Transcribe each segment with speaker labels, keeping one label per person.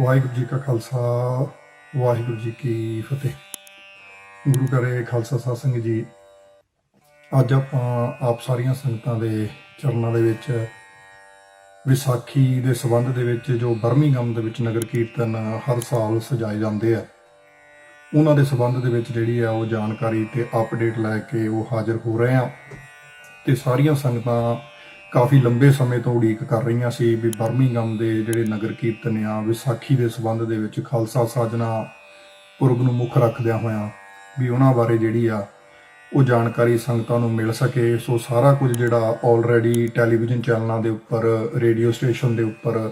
Speaker 1: ਵਾਹਿਗੁਰੂ ਜੀ ਕਾ ਖਾਲਸਾ, ਵਾਹਿਗੁਰੂ ਜੀ ਕੀ ਫਤਿਹ। ਗੁਰੂ ਘਰੇ ਖਾਲਸਾ ਸਾਧ ਜੀ, ਅੱਜ ਆਪਾਂ ਆਪ ਸਾਰੀਆਂ ਸੰਗਤਾਂ ਦੇ ਚਰਨਾਂ ਦੇ ਵਿੱਚ, ਵਿਸਾਖੀ ਦੇ ਸਬੰਧ ਦੇ ਵਿੱਚ ਜੋ ਬਰਮਿੰਗਮ ਦੇ ਵਿੱਚ ਨਗਰ ਕੀਰਤਨ ਹਰ ਸਾਲ ਸਜਾਏ ਜਾਂਦੇ ਆ, ਉਹਨਾਂ ਦੇ ਸਬੰਧ ਦੇ ਵਿੱਚ ਜਿਹੜੀ ਆ ਉਹ ਜਾਣਕਾਰੀ ਤੇ ਅਪਡੇਟ ਲੈ ਕੇ ਉਹ ਹਾਜ਼ਰ ਹੋ ਰਹੇ ਆ। ਤੇ ਸਾਰੀਆਂ ਸੰਗਤਾਂ ਕਾਫੀ ਲੰਬੇ ਸਮੇਂ ਤੋਂ ਉਡੀਕ ਕਰ ਰਹੀਆਂ ਸੀ ਵੀ ਬਰਮਿੰਗਮ ਦੇ ਜਿਹੜੇ ਨਗਰ ਕੀਰਤਨ ਆ, ਵਿਸਾਖੀ ਦੇ ਸਬੰਧ ਦੇ ਵਿੱਚ ਖਾਲਸਾ ਸਾਜਨਾ ਪੁਰਬ ਨੂੰ ਮੁੱਖ ਰੱਖਦਿਆਂ ਹੋਇਆਂ ਵੀ ਉਹਨਾਂ ਬਾਰੇ ਜਿਹੜੀ ਆ, ਉਹ ਜਾਣਕਾਰੀ ਸੰਗਤਾਂ ਨੂੰ ਮਿਲ ਸਕੇ। ਸੋ ਸਾਰਾ ਕੁਝ ਜਿਹੜਾ ਆਲਰੇਡੀ ਟੈਲੀਵਿਜ਼ਨ ਚੈਨਲਾਂ ਦੇ ਉੱਪਰ ਰੇਡੀਓ ਸਟੇਸ਼ਨ ਦੇ ਉੱਪਰ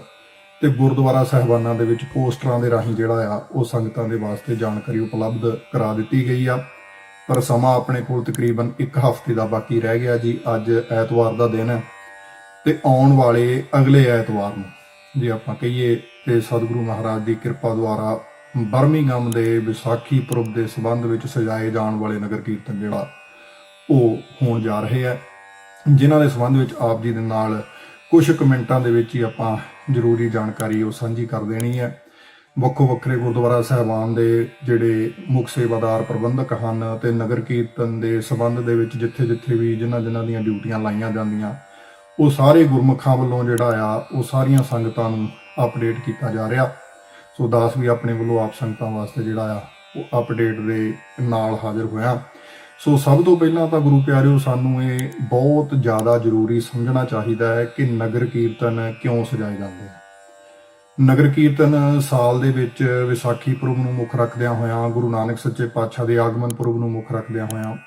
Speaker 1: ਤੇ ਗੁਰਦੁਆਰਾ ਸਾਹਿਬਾਨਾਂ ਦੇ ਵਿੱਚ ਪੋਸਟਰਾਂ ਦੇ ਰਾਹੀਂ ਜਿਹੜਾ ਆ, ਉਹ ਸੰਗਤਾਂ ਦੇ ਵਾਸਤੇ ਜਾਣਕਾਰੀ ਉਪਲਬਧ ਕਰਾ ਦਿੱਤੀ ਗਈ ਆ। ਪਰ ਸਮਾਂ ਆਪਣੇ ਕੋਲ ਤਕਰੀਬਨ 1 ਹਫ਼ਤੇ ਦਾ ਬਾਕੀ ਰਹਿ ਗਿਆ ਜੀ। ਅੱਜ ਐਤਵਾਰ ਦਾ ਦਿਨ ਹੈ। ਤੇ ਆਉਣ ਵਾਲੇ ਅਗਲੇ ਐਤਵਾਰ ਨੂੰ, ਜੇ ਆਪਾਂ ਕਹੀਏ ਤੇ ਸਤਿਗੁਰੂ ਮਹਾਰਾਜ ਦੀ ਕਿਰਪਾ ਦੁਆਰਾ ਬਰਮਿੰਗਮ ਦੇ ਵਿਸਾਖੀ ਪੁਰਬ ਦੇ ਸਬੰਧ ਵਿੱਚ ਸਜਾਏ ਜਾਣ ਵਾਲੇ ਨਗਰ ਕੀਰਤਨ ਜਿਹੜਾ, ਉਹ ਹੋਣ ਜਾ ਰਹੇ ਹੈ। ਜਿਨ੍ਹਾਂ ਦੇ ਸਬੰਧ ਵਿੱਚ ਆਪ ਜੀ ਦੇ ਨਾਲ ਕੁਝ ਕਮੈਂਟਾਂ ਦੇ ਵਿੱਚ ਹੀ ਆਪਾਂ ਜ਼ਰੂਰੀ ਜਾਣਕਾਰੀ ਉਹ ਸਾਂਝੀ ਕਰ ਦੇਣੀ ਹੈ। ਵੱਖੋ ਵੱਖਰੇ ਗੁਰਦੁਆਰਾ ਸਾਹਿਬਾਨ ਦੇ ਜਿਹੜੇ ਮੁੱਖ ਸੇਵਾਦਾਰ ਪ੍ਰਬੰਧਕ ਹਨ ਤੇ ਨਗਰ ਕੀਰਤਨ ਦੇ ਸਬੰਧ ਦੇ ਵਿੱਚ ਜਿੱਥੇ-ਜਿੱਥੇ ਵੀ ਜਿਨ੍ਹਾਂ ਜਿਨ੍ਹਾਂ ਦੀਆਂ ਡਿਊਟੀਆਂ ਲਾਈਆਂ ਜਾਂਦੀਆਂ ਉਹ ਸਾਰੇ ਗੁਰਮੁਖਾਂ ਵੱਲੋਂ ਜਿਹੜਾ ਆ, ਉਹ ਸਾਰੀਆਂ ਸੰਗਤਾਂ ਨੂੰ ਅਪਡੇਟ ਕੀਤਾ ਜਾ ਰਿਹਾ। ਸੋ ਦਾਸ ਵੀ ਆਪਣੇ ਵੱਲੋਂ ਆਪ ਸੰਗਤਾਂ ਵਾਸਤੇ ਜਿਹੜਾ ਆ, ਉਹ ਅਪਡੇਟ ਦੇ ਨਾਲ ਹਾਜ਼ਰ ਹੋਇਆ। ਸੋ ਸਭ ਤੋਂ ਪਹਿਲਾਂ ਤਾਂ ਗੁਰੂ ਪਿਆਰਿਓ, ਸਾਨੂੰ ਇਹ ਬਹੁਤ ਜ਼ਿਆਦਾ ਜ਼ਰੂਰੀ ਸਮਝਣਾ ਚਾਹੀਦਾ ਹੈ ਕਿ ਨਗਰ ਕੀਰਤਨ ਕਿਉਂ ਸਜਾਏ ਜਾਂਦੇ ਆ। ਨਗਰ ਕੀਰਤਨ ਸਾਲ ਦੇ ਵਿੱਚ ਵਿਸਾਖੀ ਪੁਰਬ ਨੂੰ ਮੁੱਖ ਰੱਖਦਿਆਂ ਹੋਇਆਂ, ਗੁਰੂ ਨਾਨਕ ਸੱਚੇ ਪਾਤਸ਼ਾਹ ਦੇ ਆਗਮਨ ਪੁਰਬ ਨੂੰ ਮੁੱਖ ਰੱਖਦਿਆਂ ਹੋਇਆਂ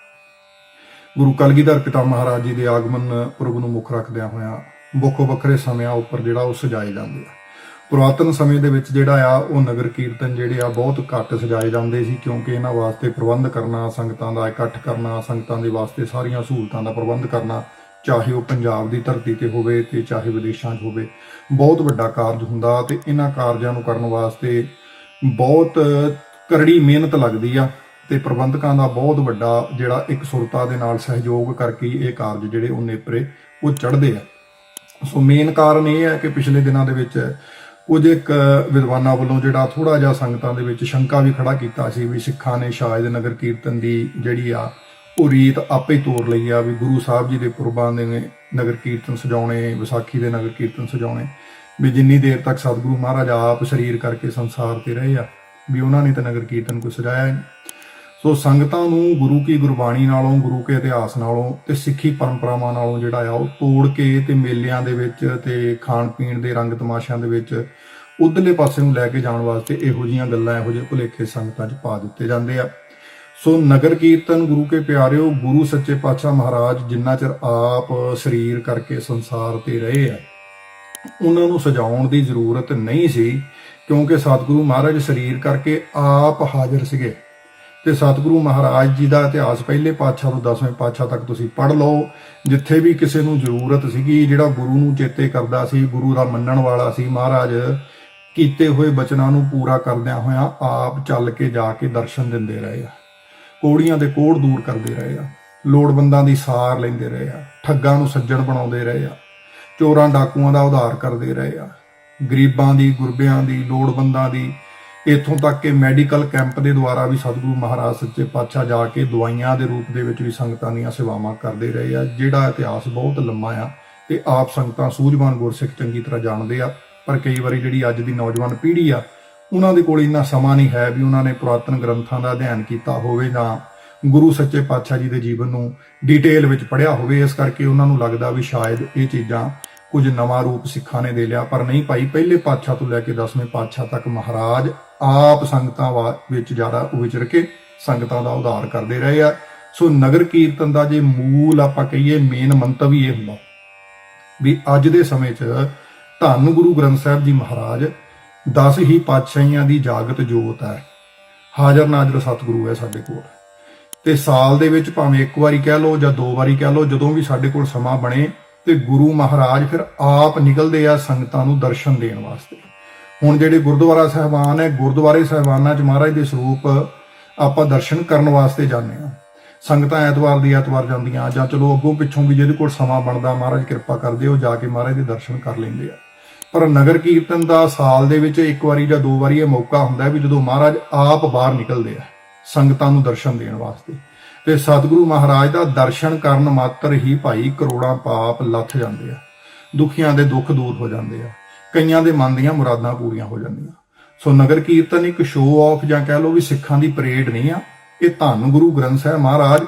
Speaker 1: ਗੁਰੂ ਕਲਗੀਧਰ ਪਿਤਾ ਮਹਾਰਾਜ ਜੀ ਦੇ ਆਗਮਨ ਪੁਰਬ ਨੂੰ ਮੁੱਖ ਰੱਖਦਿਆਂ ਹੋਇਆਂ ਵੱਖੋ ਵੱਖਰੇ ਸਮਿਆਂ ਉੱਪਰ ਜਿਹੜਾ ਉਹ ਸਜਾਏ ਜਾਂਦੇ ਆ। ਪੁਰਾਤਨ ਸਮੇਂ ਦੇ ਵਿੱਚ ਜਿਹੜਾ ਆ, ਉਹ ਨਗਰ ਕੀਰਤਨ ਜਿਹੜੇ ਆ ਬਹੁਤ ਘੱਟ ਸਜਾਏ ਜਾਂਦੇ ਸੀ ਕਿਉਂਕਿ ਇਹਨਾਂ ਵਾਸਤੇ ਪ੍ਰਬੰਧ ਕਰਨਾ, ਸੰਗਤਾਂ ਦਾ ਇਕੱਠ ਕਰਨਾ, ਸੰਗਤਾਂ ਦੇ ਵਾਸਤੇ ਸਾਰੀਆਂ ਸਹੂਲਤਾਂ ਦਾ ਪ੍ਰਬੰਧ ਕਰਨਾ, ਚਾਹੇ ਉਹ ਪੰਜਾਬ ਦੀ ਧਰਤੀ ਤੇ ਹੋਵੇ ਤੇ ਚਾਹੇ ਵਿਦੇਸ਼ਾਂ 'ਚ ਹੋਵੇ, ਬਹੁਤ ਵੱਡਾ ਕਾਰਜ ਹੁੰਦਾ ਤੇ ਇਹਨਾਂ ਕਾਰਜਾਂ ਨੂੰ ਕਰਨ ਵਾਸਤੇ ਬਹੁਤ ਕਰੜੀ ਮਿਹਨਤ ਲੱਗਦੀ ਆ। ਤੇ ਪ੍ਰਬੰਧਕਾਂ ਦਾ ਬਹੁਤ ਵੱਡਾ ਜਿਹੜਾ ਇੱਕ ਸੁਰਤਾ ਦੇ ਨਾਲ ਸਹਿਯੋਗ ਕਰਕੇ ਇਹ ਕਾਰਜ ਜਿਹੜੇ ਉਹ ਨੇਪਰੇ ਉਹ ਚੜ੍ਹਦੇ ਆ। ਸੋ ਮੇਨ ਕਾਰਨ ਇਹ ਹੈ ਕਿ ਪਿਛਲੇ ਦਿਨਾਂ ਦੇ ਵਿੱਚ ਕੁਝ ਇੱਕ ਵਿਦਵਾਨਾਂ ਵੱਲੋਂ ਜਿਹੜਾ ਥੋੜਾ ਜਿਹਾ ਸੰਗਤਾਂ ਦੇ ਵਿੱਚ ਸ਼ੰਕਾ ਵੀ ਖੜਾ ਕੀਤਾ ਸੀ ਵੀ ਸਿੱਖਾਂ ਨੇ ਸ਼ਾਇਦ ਨਗਰ ਕੀਰਤਨ ਦੀ ਜਿਹੜੀ ਆ ਉਹ ਰੀਤ ਆਪੇ ਹੀ ਤੋੜ ਲਈ ਆ, ਵੀ ਗੁਰੂ ਸਾਹਿਬ ਜੀ ਦੇ ਪੁਰਬਾਂ ਦੇ ਨਗਰ ਕੀਰਤਨ ਸਜਾਉਣੇ, ਵਿਸਾਖੀ ਦੇ ਨਗਰ ਕੀਰਤਨ ਸਜਾਉਣੇ, ਵੀ ਜਿੰਨੀ ਦੇਰ ਤੱਕ ਸਤਿਗੁਰੂ ਮਹਾਰਾਜ ਆਪ ਸਰੀਰ ਕਰਕੇ ਸੰਸਾਰ ਤੇ ਰਹੇ ਆ, ਵੀ ਉਹਨਾਂ ਨੇ ਤਾਂ ਨਗਰ ਕੀਰਤਨ ਕੋਈ ਸਜਾਇਆ ਨਹੀਂ। ਸੋ ਸੰਗਤਾਂ ਨੂੰ ਗੁਰੂ ਕੀ ਗੁਰਬਾਣੀ ਨਾਲੋਂ, ਗੁਰੂ ਕੇ ਇਤਿਹਾਸ ਨਾਲੋਂ ਤੇ ਸਿੱਖੀ ਪਰੰਪਰਾਵਾਂ ਨਾਲੋਂ ਜਿਹੜਾ ਆ, ਉਹ ਤੋੜ ਕੇ ਤੇ ਮੇਲਿਆਂ ਦੇ ਵਿੱਚ ਤੇ ਖਾਣ ਪੀਣ ਦੇ ਰੰਗ ਤਮਾਸ਼ਿਆਂ ਦੇ ਵਿੱਚ ਉਧਰਲੇ ਪਾਸੇ ਨੂੰ ਲੈ ਕੇ ਜਾਣ ਵਾਸਤੇ ਇਹੋ ਜੀਆਂ ਗੱਲਾਂ, ਇਹੋ ਜਿਹੇ ਭੁਲੇਖੇ ਸੰਗਤਾਂ 'ਚ ਪਾ ਦਿੱਤੇ ਜਾਂਦੇ ਆ। ਸੋ ਨਗਰ ਕੀਰਤਨ ਗੁਰੂ ਕੇ ਪਿਆਰਿਓ, ਗੁਰੂ ਸੱਚੇ ਪਾਤਸ਼ਾਹ ਮਹਾਰਾਜ ਜਿੰਨਾ ਚਿਰ ਆਪ ਸਰੀਰ ਕਰਕੇ ਸੰਸਾਰ ਤੇ ਰਹੇ ਆ, ਉਹਨਾਂ ਨੂੰ ਸਜਾਉਣ ਦੀ ਜ਼ਰੂਰਤ ਨਹੀਂ ਸੀ, ਕਿਉਂਕਿ ਸਤਿਗੁਰੂ ਮਹਾਰਾਜ ਸਰੀਰ ਕਰਕੇ ਆਪ ਹਾਜ਼ਰ ਸੀਗੇ। ਤੇ ਸਤਿਗੁਰੂ ਮਹਾਰਾਜ ਜੀ ਦਾ ਇਤਿਹਾਸ ਪਹਿਲੇ ਪਾਤਸ਼ਾਹ ਤੋਂ 10ਵੇਂ ਪਾਤਸ਼ਾਹ ਤੱਕ ਤੁਸੀਂ ਪੜ੍ਹ ਲਓ, ਜਿੱਥੇ ਵੀ ਕਿਸੇ ਨੂੰ ਜ਼ਰੂਰਤ ਸੀਗੀ, ਜਿਹੜਾ ਗੁਰੂ ਨੂੰ ਚੇਤੇ ਕਰਦਾ ਸੀ, ਗੁਰੂ ਦਾ ਮੰਨਣ ਵਾਲਾ ਸੀ, ਮਹਾਰਾਜ ਕੀਤੇ ਹੋਏ ਬਚਨਾਂ ਨੂੰ ਪੂਰਾ ਕਰਦਿਆਂ ਹੋਇਆਂ ਆਪ ਚੱਲ ਕੇ ਜਾ ਕੇ ਦਰਸ਼ਨ ਦਿੰਦੇ ਰਹੇ ਆ। ਕੋੜੀਆਂ ਦੇ ਕੋੜ ਦੂਰ ਕਰਦੇ ਰਹੇ ਆ। ਲੋੜਵੰਦਾਂ ਦੀ ਸਾਰ ਲੈਂਦੇ ਰਹੇ ਆ। ਠੱਗਾਂ ਨੂੰ ਸੱਜਣ ਬਣਾਉਂਦੇ ਰਹੇ ਆ। ਚੋਰਾਂ ਡਾਕੂਆਂ ਦਾ ਉਧਾਰ ਕਰਦੇ ਰਹੇ ਆ। ਗਰੀਬਾਂ ਦੀ, ਗੁਰਬਿਆਂ ਦੀ, ਲੋੜਵੰਦਾਂ ਦੀ ਇਥੋਂ ਤੱਕ ਕਿ ਮੈਡੀਕਲ ਕੈਂਪ ਦੇ ਦੁਆਰਾ ਵੀ ਸਤਿਗੁਰੂ ਮਹਾਰਾਜ ਸੱਚੇ ਪਾਤਸ਼ਾਹ ਜਾ ਕੇ ਦਵਾਈਆਂ ਦੇ ਰੂਪ ਦੇ ਵਿੱਚ ਵੀ ਸੰਗਤਾਂ ਦੀਆਂ ਸੇਵਾਵਾਂ ਕਰਦੇ ਰਹੇ ਆ, ਜਿਹੜਾ ਇਤਿਹਾਸ ਬਹੁਤ ਲੰਮਾ ਆ ਤੇ ਆਪ ਸੰਗਤਾਂ ਸੂਝਵਾਨ ਗੁਰਸਿੱਖ ਚੰਗੀ ਤਰ੍ਹਾਂ ਜਾਣਦੇ ਆ, ਪਰ ਕਈ ਵਾਰੀ ਜਿਹੜੀ ਅੱਜ ਦੀ ਨੌਜਵਾਨ ਪੀੜ੍ਹੀ ਆ, ਉਹਨਾਂ ਦੇ ਕੋਲ ਇੰਨਾ ਸਮਾਂ ਨਹੀਂ ਹੈ ਵੀ ਉਹਨਾਂ ਨੇ ਪੁਰਾਤਨ ਗ੍ਰੰਥਾਂ ਦਾ ਅਧਿਐਨ ਕੀਤਾ ਹੋਵੇ ਜਾਂ ਗੁਰੂ ਸੱਚੇ ਪਾਤਸ਼ਾਹ ਜੀ ਦੇ ਜੀਵਨ ਨੂੰ ਡਿਟੇਲ ਵਿੱਚ ਪੜ੍ਹਿਆ ਹੋਵੇ, ਇਸ ਕਰਕੇ ਉਹਨਾਂ ਨੂੰ ਲੱਗਦਾ ਵੀ ਸ਼ਾਇਦ ਇਹ ਚੀਜ਼ਾਂ ਕੁਝ ਨਵਾਂ ਰੂਪ ਸਿੱਖਾਂ ਨੇ ਦੇ ਲਿਆ, ਪਰ ਨਹੀਂ ਭਾਈ, ਪਹਿਲੇ ਪਾਤਸ਼ਾਹ ਤੋਂ ਲੈ ਕੇ 10ਵੇਂ ਪਾਤਸ਼ਾਹ ਤੱਕ ਮਹਾਰਾਜ ਆਪ ਸੰਗਤਾਂ ਵਾ- ਵਿੱਚ ਜ਼ਿਆਦਾ ਵਿਚਰ ਕੇ ਸੰਗਤਾਂ ਦਾ ਉਧਾਰ ਕਰਦੇ ਰਹੇ ਆ। ਸੋ ਨਗਰ ਕੀਰਤਨ ਦਾ ਜੇ ਮੂਲ ਆਪਾਂ ਕਹੀਏ ਮੇਨ ਮੰਤਵ ਹੀ ਇਹ ਹੁੰਦਾ। ਵੀ ਅੱਜ ਦੇ ਸਮੇਂ 'ਚ ਧੰਨ ਗੁਰੂ ਗ੍ਰੰਥ ਸਾਹਿਬ ਜੀ ਮਹਾਰਾਜ 10 ਹੀ ਪਾਤਸ਼ਾਹੀਆਂ ਦੀ ਜਾਗਤ ਜੋਤ ਹੈ। ਹਾਜ਼ਰ ਨਾਜ਼ਰ ਸਤਿਗੁਰੂ ਹੈ ਸਾਡੇ ਕੋਲ। ਤੇ ਸਾਲ ਦੇ ਵਿੱਚ ਭਾਵੇਂ ਇੱਕ ਵਾਰੀ ਕਹਿ ਲਓ ਜਾਂ ਦੋ ਵਾਰੀ ਕਹਿ ਲਓ, ਜਦੋਂ ਵੀ ਸਾਡੇ ਕੋਲ ਸਮਾਂ ਬਣੇ ਤੇ ਗੁਰੂ ਮਹਾਰਾਜ ਫਿਰ ਆਪ ਨਿਕਲਦੇ ਆ ਸੰਗਤਾਂ ਨੂੰ ਦਰਸ਼ਨ ਦੇਣ ਵਾਸਤੇ। ਹੁਣ ਜਿਹੜੇ ਗੁਰਦੁਆਰਾ ਸਾਹਿਬਾਨ ਹੈ, ਗੁਰਦੁਆਰੇ ਸਾਹਿਬਾਨਾਂ 'ਚ ਮਹਾਰਾਜ ਦੇ ਸਰੂਪ ਆਪਾਂ ਦਰਸ਼ਨ ਕਰਨ ਵਾਸਤੇ ਜਾਂਦੇ ਆ ਸੰਗਤਾਂ ਐਤਵਾਰ ਦੀ ਐਤਵਾਰ ਜਾਂਦੀਆਂ, ਜਾਂ ਚਲੋ ਅੱਗੋਂ ਪਿੱਛੋਂ ਵੀ ਜਿਹਦੇ ਕੋਲ ਸਮਾਂ ਬਣਦਾ, ਮਹਾਰਾਜ ਕਿਰਪਾ ਕਰਦੇ, ਉਹ ਜਾ ਕੇ ਮਹਾਰਾਜ ਦੇ ਦਰਸ਼ਨ ਕਰ ਲੈਂਦੇ ਆ। ਪਰ ਨਗਰ ਕੀਰਤਨ ਦਾ ਸਾਲ ਦੇ ਵਿੱਚ ਇੱਕ ਵਾਰੀ ਜਾਂ ਦੋ ਵਾਰੀ ਇਹ ਮੌਕਾ ਹੁੰਦਾ ਵੀ ਜਦੋਂ ਮਹਾਰਾਜ ਆਪ ਬਾਹਰ ਨਿਕਲਦੇ ਆ, ਸੰਗਤਾਂ ਨੂੰ ਦਰਸ਼ਨ ਦੇਣ ਵਾਸਤੇ। ਤੇ ਸਤਿਗੁਰੂ ਮਹਾਰਾਜ ਦਾ ਦਰਸ਼ਨ ਕਰਨ ਮਾਤਰ ਹੀ ਭਾਈ ਕਰੋੜਾਂ ਪਾਪ ਲੱਥ ਜਾਂਦੇ ਆ, ਦੁਖੀਆਂ ਦੇ ਦੁੱਖ ਦੂਰ ਹੋ ਜਾਂਦੇ ਆ। ਕਈਆਂ ਦੇ ਮਨ ਦੀਆਂ ਮੁਰਾਦਾਂ ਪੂਰੀਆਂ ਹੋ ਜਾਂਦੀਆਂ। ਸੋ ਨਗਰ ਕੀਰਤਨ ਇੱਕ ਸ਼ੋਅ ਆਫ ਜਾਂ ਕਹਿ ਲਓ ਵੀ ਸਿੱਖਾਂ ਦੀ ਪਰੇਡ ਨਹੀਂ ਆ, ਇਹ ਧੰਨ ਗੁਰੂ ਗ੍ਰੰਥ ਸਾਹਿਬ ਮਹਾਰਾਜ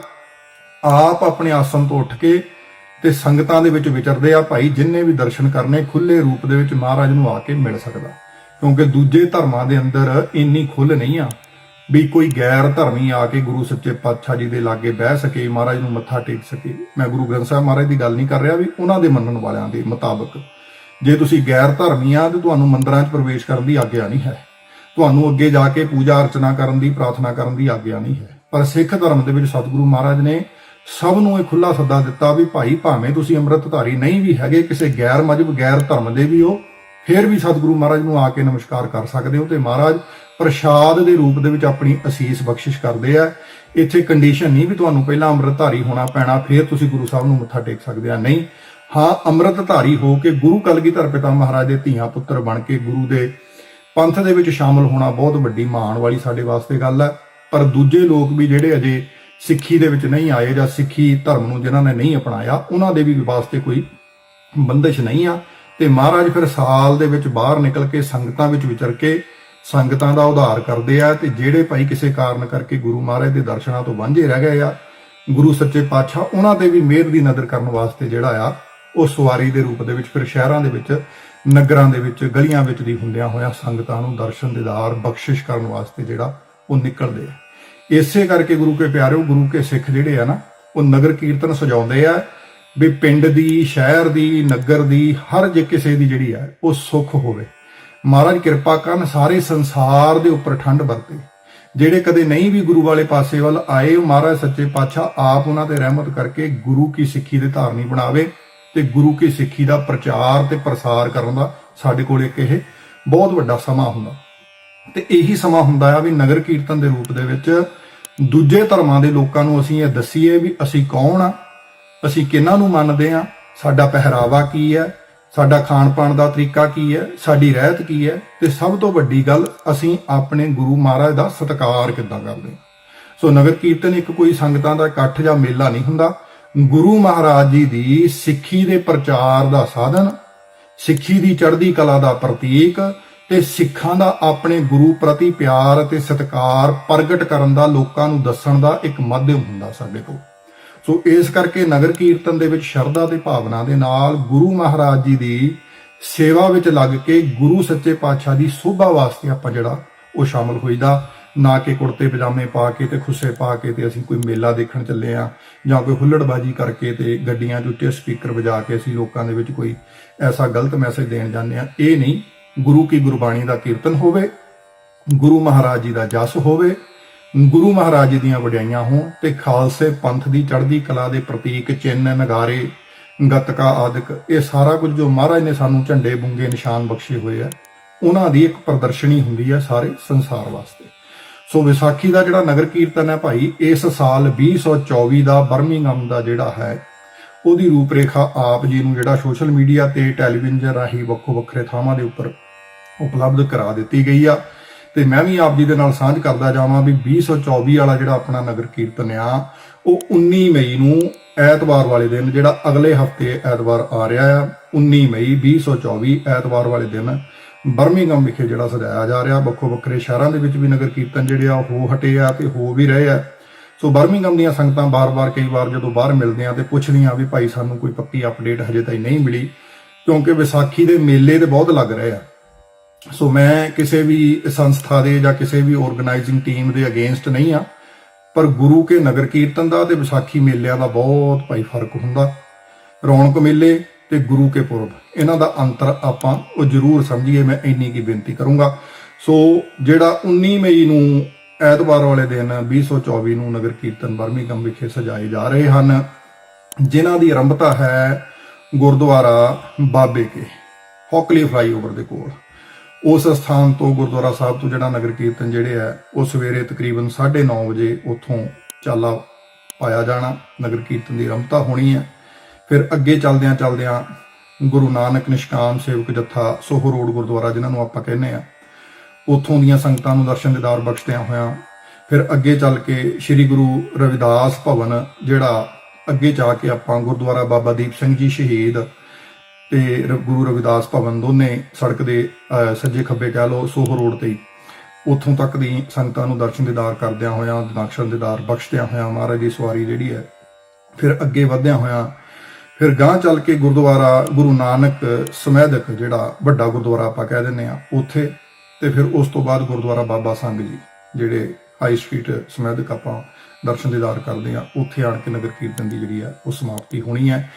Speaker 1: ਆਪ ਆਪਣੇ ਆਸਣ ਤੋਂ ਉੱਠ ਕੇ ਤੇ ਸੰਗਤਾਂ ਦੇ ਵਿੱਚ ਵਿਚਰਦੇ ਆ ਭਾਈ ਜਿਨਨੇ ਵੀ ਦਰਸ਼ਨ ਕਰਨੇ ਖੁੱਲੇ ਰੂਪ ਦੇ ਵਿੱਚ ਮਹਾਰਾਜ ਨੂੰ ਆ ਕੇ ਮਿਲ ਸਕਦਾ। ਕਿਉਂਕਿ ਦੂਜੇ ਧਰਮਾਂ ਦੇ ਅੰਦਰ ਇੰਨੀ ਖੁੱਲ ਨਹੀਂ ਆ ਵੀ ਕੋਈ ਗੈਰ ਧਰਮੀ ਆ ਕੇ ਗੁਰੂ ਸੱਚੇ ਪਾਤਸ਼ਾਹ ਜੀ ਦੇ ਲਾਗੇ ਬਹਿ ਸਕੇ, ਮਹਾਰਾਜ ਨੂੰ ਮੱਥਾ ਟੇਕ ਸਕੇ। ਮੈਂ ਗੁਰੂ ਗ੍ਰੰਥ ਸਾਹਿਬ ਮਹਾਰਾਜ ਦੀ ਗੱਲ ਨਹੀਂ ਕਰ ਰਿਹਾ ਵੀ ਉਹਨਾਂ ਦੇ ਮੰਨਣ ਵਾਲਿਆਂ ਦੇ ਮੁਤਾਬਕ। ਜੇ ਤੁਸੀਂ ਗੈਰ ਧਰਮੀ ਆ, ਤੇ ਤੁਹਾਨੂੰ ਮੰਦਰਾਂ 'ਚ ਪ੍ਰਵੇਸ਼ ਕਰਨ ਦੀ ਆਗਿਆ ਨਹੀਂ ਹੈ। ਤੁਹਾਨੂੰ ਅੱਗੇ ਜਾ ਕੇ ਪੂਜਾ ਅਰਚਨਾ ਕਰਨ ਦੀ, ਪ੍ਰਾਰਥਨਾ ਕਰਨ ਦੀ ਆਗਿਆ ਨਹੀਂ ਹੈ। ਪਰ ਸਿੱਖ ਧਰਮ ਦੇ ਵਿੱਚ ਸਤਿਗੁਰੂ ਮਹਾਰਾਜ ਨੇ ਸਭ ਨੂੰ ਇਹ ਖੁੱਲਾ ਸੱਦਾ ਦਿੱਤਾ ਵੀ ਭਾਈ ਭਾਵੇਂ ਤੁਸੀਂ ਅੰਮ੍ਰਿਤਧਾਰੀ ਨਹੀਂ ਵੀ ਹੈਗੇ, ਕਿਸੇ ਗੈਰ ਮਜਬ, ਗੈਰ ਧਰਮ ਦੇ ਵੀ ਹੋ, ਫਿਰ ਵੀ ਸਤਿਗੁਰੂ ਮਹਾਰਾਜ ਨੂੰ ਆ ਕੇ ਨਮਸਕਾਰ ਕਰ ਸਕਦੇ ਹੋ ਤੇ ਮਹਾਰਾਜ ਪ੍ਰਸ਼ਾਦ ਦੇ ਰੂਪ ਦੇ ਵਿੱਚ ਆਪਣੀ ਅਸੀਸ ਬਖਸ਼ਿਸ਼ ਕਰਦੇ ਆ। ਇੱਥੇ ਕੰਡੀਸ਼ਨ ਨਹੀਂ ਵੀ ਤੁਹਾਨੂੰ ਪਹਿਲਾਂ ਅੰਮ੍ਰਿਤਧਾਰੀ ਹੋਣਾ ਪੈਣਾ, ਫਿਰ ਤੁਸੀਂ ਗੁਰੂ ਸਾਹਿਬ ਨੂੰ ਮੱਥਾ ਟੇਕ ਸਕਦੇ ਆ। ਨਹੀਂ ਹਾਂ, ਅੰਮ੍ਰਿਤਧਾਰੀ ਹੋ ਕੇ ਗੁਰੂ ਕਲਗੀਧਰ ਪਿਤਾ ਮਹਾਰਾਜ ਦੇ ਧੀਆਂ ਪੁੱਤਰ ਬਣ ਕੇ ਗੁਰੂ ਦੇ ਪੰਥ ਦੇ ਵਿੱਚ ਸ਼ਾਮਲ ਹੋਣਾ ਬਹੁਤ ਵੱਡੀ ਮਾਣ ਵਾਲੀ ਸਾਡੇ ਵਾਸਤੇ ਗੱਲ ਹੈ। ਪਰ ਦੂਜੇ ਲੋਕ ਵੀ ਜਿਹੜੇ ਅਜੇ ਸਿੱਖੀ ਦੇ ਵਿੱਚ ਨਹੀਂ ਆਏ ਜਾਂ ਸਿੱਖੀ ਧਰਮ ਨੂੰ ਜਿਨ੍ਹਾਂ ਨੇ ਨਹੀਂ ਅਪਣਾਇਆ, ਉਹਨਾਂ ਦੇ ਵੀ ਵਾਸਤੇ ਕੋਈ ਬੰਦਸ਼ ਨਹੀਂ ਆ। ਤੇ ਮਹਾਰਾਜ ਫਿਰ ਸਾਲ ਦੇ ਵਿੱਚ ਬਾਹਰ ਨਿਕਲ ਕੇ ਸੰਗਤਾਂ ਵਿੱਚ ਵਿਚਰ ਕੇ ਸੰਗਤਾਂ ਦਾ ਉਧਾਰ ਕਰਦੇ ਆ ਤੇ ਜਿਹੜੇ ਭਾਈ ਕਿਸੇ ਕਾਰਨ ਕਰਕੇ ਗੁਰੂ ਮਹਾਰਾਜ ਦੇ ਦਰਸ਼ਨਾਂ ਤੋਂ ਵਾਂਝੇ ਰਹਿ ਗਏ ਆ, ਗੁਰੂ ਸੱਚੇ ਪਾਤਸ਼ਾਹ, ਉਹਨਾਂ ਤੇ ਵੀ ਮਿਹਰ ਦੀ ਨਜ਼ਰ ਕਰਨ ਵਾਸਤੇ ਜਿਹੜਾ ਆ ਉਹ ਸਵਾਰੀ ਦੇ ਰੂਪ ਦੇ ਵਿੱਚ, ਫਿਰ ਸ਼ਹਿਰਾਂ ਦੇ ਵਿੱਚ, ਨਗਰਾਂ ਦੇ ਵਿੱਚ, ਗਲੀਆਂ ਵਿੱਚ ਦੀ ਹੁੰਦਿਆਂ ਹੋਇਆਂ ਸੰਗਤਾਂ ਨੂੰ ਦਰਸ਼ਨ ਦੀਦਾਰ, ਬਖਸ਼ਿਸ਼ ਕਰਨ ਵਾਸਤੇ ਜਿਹੜਾ ਉਹ ਨਿਕਲਦੇ ਆ। ਇਸੇ ਕਰਕੇ ਗੁਰੂ ਕੇ ਪਿਆਰਿਓ, ਗੁਰੂ ਕੇ ਸਿੱਖ ਜਿਹੜੇ ਆ ਨਾ, ਉਹ ਨਗਰ ਕੀਰਤਨ ਸਜਾਉਂਦੇ ਆ ਵੀ ਪਿੰਡ ਦੀ, ਸ਼ਹਿਰ ਦੀ, ਨਗਰ ਦੀ, ਹਰ ਜੇ ਕਿਸੇ ਦੀ ਜਿਹੜੀ ਆ, ਉਹ ਸੁੱਖ ਹੋਵੇ। ਮਹਾਰਾਜ ਕਿਰਪਾ ਕਰਨ ਸਾਰੇ ਸੰਸਾਰ ਦੇ ਉੱਪਰ ਠੰਡ ਵਰਤੇ। ਜਿਹੜੇ ਕਦੇ ਨਹੀਂ ਵੀ ਗੁਰੂ ਵਾਲੇ ਪਾਸੇ ਵੱਲ ਆਏ, ਉਹ ਮਹਾਰਾਜ ਸੱਚੇ ਪਾਤਸ਼ਾਹ ਆਪ ਉਹਨਾਂ ਤੇ ਰਹਿਮਤ ਕਰਕੇ ਗੁਰੂ ਕੀ ਸਿੱਖੀ ਦੇ ਧਾਰਨੀ ਬਣਾਵੇ ਤੇ ਗੁਰੂ ਕੀ ਸਿੱਖੀ ਦਾ ਪ੍ਰਚਾਰ ਤੇ ਪ੍ਰਸਾਰ ਕਰਨ ਦਾ ਸਾਡੇ ਕੋਲ ਇੱਕ ਇਹ ਬਹੁਤ ਵੱਡਾ ਸਮਾਂ ਹੁੰਦਾ। ਤੇ ਇਹੀ ਸਮਾਂ ਹੁੰਦਾ ਆ ਵੀ ਨਗਰ ਕੀਰਤਨ ਦੇ ਰੂਪ ਦੇ ਵਿੱਚ ਦੂਜੇ ਧਰਮਾਂ ਦੇ ਲੋਕਾਂ ਨੂੰ ਅਸੀਂ ਇਹ ਦੱਸੀਏ ਵੀ ਅਸੀਂ ਕੌਣ ਆ, ਅਸੀਂ ਕਿਹਨਾਂ ਨੂੰ ਮੰਨਦੇ ਆ, ਸਾਡਾ ਪਹਿਰਾਵਾ ਕੀ ਹੈ ਸਾਡਾ ਖਾਣ ਪਾਣ ਦਾ ਤਰੀਕਾ ਕੀ ਹੈ ਸਾਡੀ ਰਹਿਤ ਕੀ ਹੈ ਤੇ ਸਭ ਤੋਂ ਵੱਡੀ ਗੱਲ ਅਸੀਂ ਆਪਣੇ ਗੁਰੂ ਮਹਾਰਾਜ ਦਾ ਸਤਿਕਾਰ ਕਿੱਦਾਂ ਕਰਦੇ ਸੋ ਨਗਰ ਕੀਰਤਨ ਇੱਕ ਕੋਈ ਸੰਗਤਾਂ ਦਾ ਇਕੱਠ ਜਾਂ ਮੇਲਾ ਨਹੀਂ ਹੁੰਦਾ ਗੁਰੂ ਮਹਾਰਾਜ ਜੀ ਦੀ ਸਿੱਖੀ ਦੇ ਪ੍ਰਚਾਰ ਦਾ ਸਾਧਨ, ਸਿੱਖੀ ਦੀ ਚੜ੍ਹਦੀ ਕਲਾ ਦਾ ਪ੍ਰਤੀਕ ਤੇ ਸਿੱਖਾਂ ਦਾ ਆਪਣੇ ਗੁਰੂ ਪ੍ਰਤੀ ਪਿਆਰ ਅਤੇ ਸਤਿਕਾਰ ਪ੍ਰਗਟ ਕਰਨ ਦਾ ਲੋਕਾਂ ਨੂੰ ਦੱਸਣ ਦਾ ਇੱਕ ਮਾਧਿਅਮ ਹੁੰਦਾ ਸਾਡੇ ਕੋਲ। ਸੋ ਇਸ ਕਰਕੇ ਨਗਰ ਕੀਰਤਨ ਦੇ ਵਿੱਚ ਸ਼ਰਧਾ ਤੇ ਭਾਵਨਾ ਦੇ ਨਾਲ ਗੁਰੂ ਮਹਾਰਾਜ ਜੀ ਦੀ ਸੇਵਾ ਵਿੱਚ ਲੱਗ ਕੇ ਗੁਰੂ ਸੱਚੇ ਪਾਤਸ਼ਾਹ ਦੀ ਸੋਭਾ ਵਾਸਤੇ ਆਪਾਂ ਜਿਹੜਾ ਉਹ ਸ਼ਾਮਲ ਹੋਈਦਾ। ਨਾ ਕਿ ਕੁੜਤੇ ਪਜਾਮੇ ਪਾ ਕੇ ਤੇ ਖੁੱਸੇ ਪਾ ਕੇ ਤੇ ਅਸੀਂ ਕੋਈ ਮੇਲਾ ਦੇਖਣ ਚੱਲੇ ਆ ਜਾਂ ਕੋਈ ਹੁੱਲੜਬਾਜੀ ਕਰਕੇ ਤੇ ਗੱਡੀਆਂ 'ਚ ਉੱਚੇ ਸਪੀਕਰ ਵਜਾ ਕੇ ਅਸੀਂ ਲੋਕਾਂ ਦੇ ਵਿੱਚ ਕੋਈ ਐਸਾ ਗਲਤ ਮੈਸੇਜ ਦੇਣ ਜਾਂਦੇ ਆ ਇਹ ਨਹੀਂ, ਗੁਰੂ ਕੀ ਗੁਰਬਾਣੀ ਦਾ ਕੀਰਤਨ ਹੋਵੇ, ਗੁਰੂ ਮਹਾਰਾਜ ਜੀ ਦਾ ਜਸ ਹੋਵੇ, ਗੁਰੂ ਮਹਾਰਾਜ ਜੀ ਦੀਆਂ ਵਡਿਆਈਆਂ ਹੋਣ ਤੇ ਖਾਲਸੇ ਪੰਥ ਦੀ ਚੜ੍ਹਦੀ ਕਲਾ ਦੇ ਪ੍ਰਤੀਕ ਚਿੰਨ ਨਗਾਰੇ, ਗਤਕਾ ਆਦਿਕ, ਇਹ ਸਾਰਾ ਕੁਝ ਜੋ ਮਹਾਰਾਜ ਨੇ ਸਾਨੂੰ ਝੰਡੇ ਬੁੰਗੇ ਨਿਸ਼ਾਨ ਬਖਸ਼ੇ ਹੋਏ ਆ, ਉਹਨਾਂ ਦੀ ਇੱਕ ਪ੍ਰਦਰਸ਼ਨੀ ਹੁੰਦੀ ਹੈ ਸਾਰੇ ਸੰਸਾਰ ਵਾਸਤੇ। ਸੋ ਵਿਸਾਖੀ ਦਾ ਜਿਹੜਾ ਨਗਰ ਕੀਰਤਨ ਹੈ ਭਾਈ, ਇਸ ਸਾਲ 2024 ਦਾ ਬਰਮਿੰਗਮ ਦਾ ਜਿਹੜਾ ਹੈ, ਉਹਦੀ ਰੂਪਰੇਖਾ ਆਪ ਜੀ ਨੂੰ ਜਿਹੜਾ ਸੋਸ਼ਲ ਮੀਡੀਆ ਤੇ ਟੈਲੀਵਿਜ਼ਨ ਰਾਹੀਂ ਵੱਖੋ ਵੱਖਰੇ ਥਾਵਾਂ ਦੇ ਉੱਪਰ ਉਪਲਬਧ ਕਰਾ ਦਿੱਤੀ ਗਈ ਆ। ਤੇ ਮੈਂ ਵੀ ਆਪ ਜੀ ਦੇ ਨਾਲ ਸਾਂਝ ਕਰਦਾ ਜਾਵਾਂ ਵੀ 2024 ਵਾਲਾ ਜਿਹੜਾ ਆਪਣਾ ਨਗਰ ਕੀਰਤਨ ਆ, ਉਹ 19 ਮਈ ਨੂੰ ਐਤਵਾਰ ਵਾਲੇ ਦਿਨ, ਜਿਹੜਾ ਅਗਲੇ ਹਫ਼ਤੇ ਐਤਵਾਰ ਆ ਰਿਹਾ ਆ 19 ਮਈ 2024 ਐਤਵਾਰ ਵਾਲੇ ਦਿਨ ਬਰਮਿੰਗਮ ਵਿਖੇ ਜਿਹੜਾ ਸਜਾਇਆ ਜਾ ਰਿਹਾ, ਵੱਖੋ ਵੱਖਰੇ ਸ਼ਹਿਰਾਂ ਦੇ ਵਿੱਚ ਵੀ ਨਗਰ ਕੀਰਤਨ ਜਿਹੜੇ ਆ ਹੋ ਹਟੇ ਆ ਤੇ ਹੋ ਵੀ ਰਹੇ ਆ। ਸੋ ਬਰਮਿੰਗਮ ਦੀਆਂ ਸੰਗਤਾਂ ਬਾਰ-ਬਾਰ ਕਈ ਵਾਰ ਜਦੋਂ ਬਾਹਰ ਮਿਲਦੇ ਆ ਤੇ ਪੁੱਛਦੀਆਂ ਵੀ ਭਾਈ ਸਾਨੂੰ ਕੋਈ ਪੱਕੀ ਅਪਡੇਟ ਹਜੇ ਤਾਈਂ ਨਹੀਂ ਮਿਲੀ, ਕਿਉਂਕਿ ਵਿਸਾਖੀ ਦੇ ਮੇਲੇ ਤੇ ਬਹੁਤ ਲੱਗ ਰਹੇ ਆ। ਸੋ ਮੈਂ ਕਿਸੇ ਵੀ ਸੰਸਥਾ ਦੇ ਜਾਂ ਕਿਸੇ ਵੀ ਆਰਗੇਨਾਈਜ਼ਿੰਗ ਟੀਮ ਦੇ ਅਗੇਂਸਟ ਨਹੀਂ ਆ, ਪਰ ਗੁਰੂ ਕੇ ਨਗਰ ਕੀਰਤਨ ਦਾ ਤੇ ਵਿਸਾਖੀ ਮੇਲਿਆਂ ਦਾ ਬਹੁਤ ਭਾਈ ਫ਼ਰਕ ਹੁੰਦਾ। ਰੌਣਕ ਮੇਲੇ ਤੇ ਗੁਰੂ ਕੇ ਪੁਰਬ। ਇਹਨਾਂ ਦਾ ਅੰਤਰ ਆਪਾਂ ਉਹ ਜ਼ਰੂਰ ਸਮਝੀਏ, ਮੈਂ ਇੰਨੀ ਕੀ ਬੇਨਤੀ ਕਰੂੰਗਾ। ਸੋ ਜਿਹੜਾ 19 ਮਈ ਨੂੰ ਐਤਵਾਰ ਵਾਲੇ ਦਿਨ 2024 ਨੂੰ ਨਗਰ ਕੀਰਤਨ ਬਰਮਿੰਗਮ ਵਿਖੇ ਸਜਾਏ ਜਾ ਰਹੇ ਹਨ, ਜਿਨ੍ਹਾਂ ਦੀ ਆਰੰਭਤਾ ਹੈ ਗੁਰਦੁਆਰਾ ਬਾਬੇ ਕੇ, ਹੌਕਲੀ ਫਲਾਈਓਵਰ ਦੇ ਕੋਲ। ਉਸ ਸਥਾਨ ਤੋਂ ਗੁਰਦੁਆਰਾ ਸਾਹਿਬ ਤੋਂ ਜਿਹੜਾ ਨਗਰ ਕੀਰਤਨ ਜਿਹੜੇ ਆ ਉਹ ਸਵੇਰੇ ਤਕਰੀਬਨ 9:30 ਵਜੇ ਉੱਥੋਂ ਚਾਲਾ ਪਾਇਆ ਜਾਣਾ। ਨਗਰ ਕੀਰਤਨ ਦੀ ਆਰੰਭਤਾ ਹੋਣੀ ਹੈ। ਫਿਰ ਅੱਗੇ ਚੱਲਦਿਆਂ ਚੱਲਦਿਆਂ ਗੁਰੂ ਨਾਨਕ ਨਿਸ਼ਕਾਮ ਸੇਵਕ ਜੱਥਾ ਸੋਹ ਰੋਡ ਗੁਰਦੁਆਰਾ, ਜਿਨ੍ਹਾਂ ਨੂੰ ਆਪਾਂ ਕਹਿੰਦੇ ਆ ਉੱਥੋਂ ਦੀਆਂ ਸੰਗਤਾਂ ਨੂੰ ਦਰਸ਼ਨ ਦੀਦਾਰ ਬਖਸ਼ਦਿਆਂ ਹੋਇਆਂ ਫਿਰ ਅੱਗੇ ਚੱਲ ਕੇ ਸ੍ਰੀ ਗੁਰੂ ਰਵਿਦਾਸ ਭਵਨ, ਜਿਹੜਾ ਅੱਗੇ ਜਾ ਕੇ ਆਪਾਂ ਗੁਰਦੁਆਰਾ ਬਾਬਾ ਦੀਪ ਸਿੰਘ ਜੀ ਸ਼ਹੀਦ ਤੇ ਰ- ਗੁਰੂ ਰਵਿਦਾਸ ਭਵਨ ਦੋਨੇ ਸੜਕ ਦੇ ਸੱਜੇ ਖੱਬੇ ਕਹਿ ਲਓ, ਸੋਹ ਰੋਡ ਤੇ ਹੀ ਉੱਥੋਂ ਤੱਕ ਦੀ ਸੰਗਤਾਂ ਨੂੰ ਦਰਸ਼ਨ ਦੀਦਾਰ ਕਰਦਿਆਂ ਹੋਇਆਂ ਦਰਸ਼ਨ ਦੀਦਾਰ ਬਖਸ਼ਦਿਆਂ ਹੋਇਆਂ ਮਹਾਰਾਜ ਦੀ ਸਵਾਰੀ ਜਿਹੜੀ ਹੈ, ਫਿਰ ਅੱਗੇ ਵਧਦਿਆਂ ਹੋਇਆਂ ਫਿਰ ਗਾਂ ਚੱਲ ਕੇ ਗੁਰਦੁਆਰਾ ਗੁਰੂ ਨਾਨਕ ਸਮੈਦਕ ਜਿਹੜਾ ਵੱਡਾ ਗੁਰਦੁਆਰਾ ਆਪਾਂ ਕਹਿ ਦਿੰਦੇ ਆ ਉੱਥੇ ਤੇ ਫਿਰ ਉਸ ਤੋਂ ਬਾਅਦ ਗੁਰਦੁਆਰਾ ਬਾਬਾ ਸੰਗ ਜੀ, ਜਿਹੜੇ ਹਾਈ ਸਟਰੀਟ ਸਮੈਦਕ ਆਪਾਂ ਦਰਸ਼ਨ ਦੀਦਾਰ ਕਰਦੇ ਆ ਉੱਥੇ ਆਣ ਕੇ ਨਗਰ ਕੀਰਤਨ ਦੀ ਜਿਹੜੀ ਆ ਉਹ ਸਮਾਪਤੀ ਹੋਣੀ ਹੈ।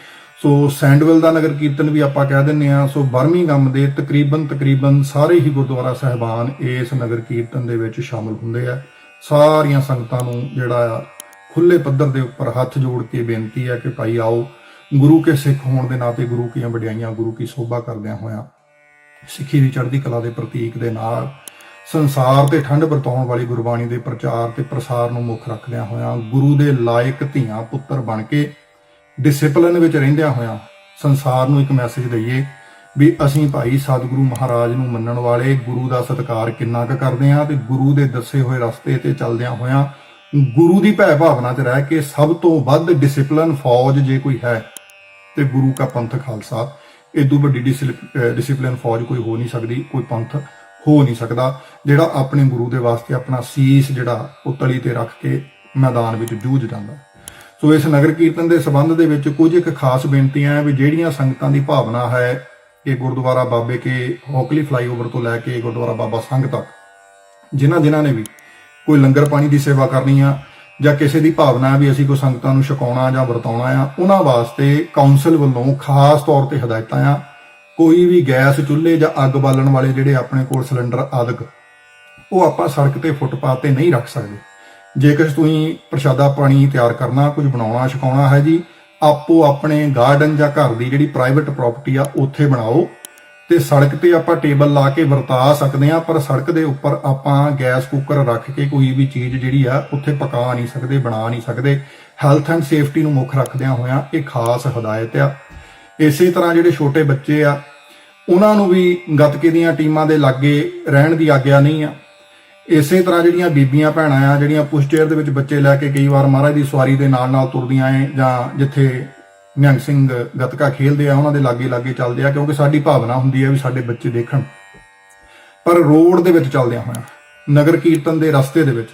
Speaker 1: ਸੋ ਸੈਂਡਵਿਲ ਦਾ ਨਗਰ ਕੀਰਤਨ ਵੀ ਆਪਾਂ ਕਹਿ ਦਿੰਦੇ ਆ ਸੋ ਬਰਮਿੰਗਮ ਦੇ ਤਕਰੀਬਨ ਤਕਰੀਬਨ ਸਾਰੇ ਹੀ ਗੁਰਦੁਆਰਾ ਸਹਿਬਾਨ ਇਸ ਨਗਰ ਕੀਰਤਨ ਦੇ ਵਿੱਚ ਸ਼ਾਮਲ ਹੁੰਦੇ ਆ। ਸਾਰੀਆਂ ਸੰਗਤਾਂ ਨੂੰ ਜਿਹੜਾ ਆ ਖੁੱਲੇ ਪੱਧਰ ਦੇ ਉੱਪਰ ਹੱਥ ਜੋੜ ਕੇ ਬੇਨਤੀ ਹੈ ਕਿ ਭਾਈ ਆਓ ਗੁਰੂ ਕੇ ਸਿੱਖ ਹੋਣ ਦੇ ਨਾਤੇ ਗੁਰੂ ਕੀਆਂ ਵਡਿਆਈਆਂ, ਗੁਰੂ ਕੀ ਸੋਭਾ ਕਰਦਿਆਂ ਹੋਇਆਂ ਸਿੱਖੀ ਦੀ ਚੜ੍ਹਦੀ ਕਲਾ ਦੇ ਪ੍ਰਤੀਕ ਦੇ ਨਾਲ ਸੰਸਾਰ ਤੇ ਠੰਡ ਵਰਤਾਉਣ ਵਾਲੀ ਗੁਰਬਾਣੀ ਦੇ ਪ੍ਰਚਾਰ ਤੇ ਪ੍ਰਸਾਰ ਨੂੰ ਮੁੱਖ ਰੱਖਦਿਆਂ ਹੋਇਆਂ ਗੁਰੂ ਦੇ ਲਾਇਕ ਧੀਆਂ ਪੁੱਤਰ ਬਣ ਕੇ ਡਿਸਪਲਿਨ ਵਿੱਚ ਰਹਿੰਦਿਆਂ ਹੋਇਆਂ ਸੰਸਾਰ ਨੂੰ ਇੱਕ ਮੈਸੇਜ ਦਈਏ ਵੀ ਅਸੀਂ ਭਾਈ ਸਤਿਗੁਰੂ ਮਹਾਰਾਜ ਨੂੰ ਮੰਨਣ ਵਾਲੇ ਗੁਰੂ ਦਾ ਸਤਿਕਾਰ ਕਿੰਨਾ ਕੁ ਕਰਦੇ ਆਂ ਤੇ ਗੁਰੂ ਦੇ ਦੱਸੇ ਹੋਏ ਰਸਤੇ ਤੇ ਚੱਲਦਿਆਂ ਹੋਇਆਂ ਗੁਰੂ ਦੀ ਭੈ ਭਾਵਨਾ 'ਚ ਰਹਿ ਕੇ ਸਭ ਤੋਂ ਵੱਧ ਡਿਸਪਲਿਨ ਫੌਜ ਜੇ ਕੋਈ ਹੈ ਤੇ ਗੁਰੂ ਕਾ ਪੰਥ ਖਾਲਸਾ ਇਦੋਂ ਵੱਡੀ ਡਿਸਪਲਿਨ ਫੌਜ ਕੋਈ ਹੋ ਨਹੀਂ ਸਕਦੀ, ਕੋਈ ਪੰਥ ਹੋ ਨਹੀਂ ਸਕਦਾ, ਜਿਹੜਾ ਆਪਣੇ ਗੁਰੂ ਦੇ ਵਾਸਤੇ ਆਪਣਾ ਸੀਸ ਜਿਹੜਾ ਉਹ ਤਲੀ ਤੇ ਰੱਖ ਕੇ ਮੈਦਾਨ ਵਿੱਚ ਜੂਝ ਜਾਂਦਾ। ਸੋ ਇਸ ਨਗਰ ਕੀਰਤਨ ਦੇ ਸਬੰਧ ਦੇ ਵਿੱਚ ਕੁਝ ਇੱਕ ਖਾਸ ਬੇਨਤੀਆਂ ਹੈ ਵੀ ਜਿਹੜੀਆਂ ਸੰਗਤਾਂ ਦੀ ਭਾਵਨਾ ਹੈ ਕਿ ਗੁਰਦੁਆਰਾ ਬਾਬੇ ਕੇ ਹੋਕਲੀ ਫਲਾਈਓਵਰ ਤੋਂ ਲੈ ਕੇ ਗੁਰਦੁਆਰਾ ਬਾਬਾ ਸੰਘ ਤੱਕ ਜਿਨ੍ਹਾਂ ਜਿਨ੍ਹਾਂ ਨੇ ਵੀ ਕੋਈ ਲੰਗਰ ਪਾਣੀ ਦੀ ਸੇਵਾ ਕਰਨੀ ਆ ਜਾਂ ਕਿਸੇ ਦੀ ਭਾਵਨਾ ਵੀ ਅਸੀਂ ਕੋਈ ਸੰਗਤਾਂ ਨੂੰ ਛਕਾਉਣਾ ਜਾਂ ਵਰਤਾਉਣਾ ਆ, ਉਹਨਾਂ ਵਾਸਤੇ ਕਾਉਂਸਲ ਵੱਲੋਂ ਖਾਸ ਤੌਰ ਤੇ ਹਦਾਇਤਾਂ ਆ। ਕੋਈ ਵੀ ਗੈਸ ਚੁੱਲ੍ਹੇ ਜਾਂ ਅੱਗ ਬਾਲਣ ਵਾਲੇ ਜਿਹੜੇ ਆਪਣੇ ਕੋਲ ਸਿਲੰਡਰ ਆਦਿਕ, ਉਹ ਆਪਾਂ ਸੜਕ ਤੇ ਫੁੱਟਪਾਥ ਤੇ ਨਹੀਂ ਰੱਖ ਸਕਦੇ। ਜੇਕਰ ਤੁਸੀਂ ਪ੍ਰਸ਼ਾਦਾ ਪਾਣੀ ਤਿਆਰ ਕਰਨਾ, ਕੁਝ ਬਣਾਉਣਾ, ਛਕਾਉਣਾ ਹੈ ਜੀ, ਆਪੋ ਆਪਣੇ ਗਾਰਡਨ ਜਾਂ ਘਰ ਦੀ ਜਿਹੜੀ ਪ੍ਰਾਈਵੇਟ ਪ੍ਰਾਪਰਟੀ ਆ, ਉੱਥੇ ਬਣਾਓ। ਤੇ ਸੜਕ ਤੇ ਆਪਾਂ ਟੇਬਲ ਲਾ ਕੇ ਵਰਤਾ ਸਕਦੇ ਆ ਪਰ ਸੜਕ ਦੇ ਉੱਪਰ ਆਪਾਂ ਗੈਸ ਕੁੱਕਰ ਰੱਖ ਕੇ ਕੋਈ ਵੀ ਚੀਜ਼ ਜਿਹੜੀ ਆ, ਉੱਥੇ ਪਕਾ ਨਹੀਂ ਸਕਦੇ, ਬਣਾ ਨਹੀਂ ਸਕਦੇ। ਹੈਲਥ ਐਂਡ ਸੇਫਟੀ ਨੂੰ ਮੁੱਖ ਰੱਖਦਿਆਂ ਹੋਇਆਂ ਇਹ ਖਾਸ ਹਦਾਇਤ ਆ। ਇਸੇ ਤਰ੍ਹਾਂ ਜਿਹੜੇ ਛੋਟੇ ਬੱਚੇ ਆ, ਉਹਨਾਂ ਨੂੰ ਵੀ ਗੱਤਕੇ ਦੀਆਂ ਟੀਮਾਂ ਦੇ ਲਾਗੇ ਰਹਿਣ ਦੀ ਆਗਿਆ ਨਹੀਂ ਆ। ਇਸੇ ਤਰ੍ਹਾਂ ਜਿਹੜੀਆਂ ਬੀਬੀਆਂ ਭੈਣਾਂ ਆ, ਜਿਹੜੀਆਂ ਪੁਸ਼ਚੇਅਰ ਦੇ ਵਿੱਚ ਬੱਚੇ ਲੈ ਕੇ ਕਈ ਵਾਰ ਮਹਾਰਾਜ ਦੀ ਸਵਾਰੀ ਦੇ ਨਾਲ ਨਾਲ ਤੁਰਦੀਆਂ ਐ ਜਾਂ ਜਿੱਥੇ ਨਿਹੰਗ ਸਿੰਘ ਗੱਤਕਾ ਖੇਲਦੇ ਆ, ਉਹਨਾਂ ਦੇ ਲਾਗੇ ਲਾਗੇ ਚੱਲਦੇ ਆ, ਕਿਉਂਕਿ ਸਾਡੀ ਭਾਵਨਾ ਹੁੰਦੀ ਹੈ ਵੀ ਸਾਡੇ ਬੱਚੇ ਦੇਖਣ। ਪਰ ਰੋਡ ਦੇ ਵਿੱਚ ਚੱਲਦਿਆਂ ਹੋਇਆਂ ਨਗਰ ਕੀਰਤਨ ਦੇ ਰਸਤੇ ਦੇ ਵਿੱਚ।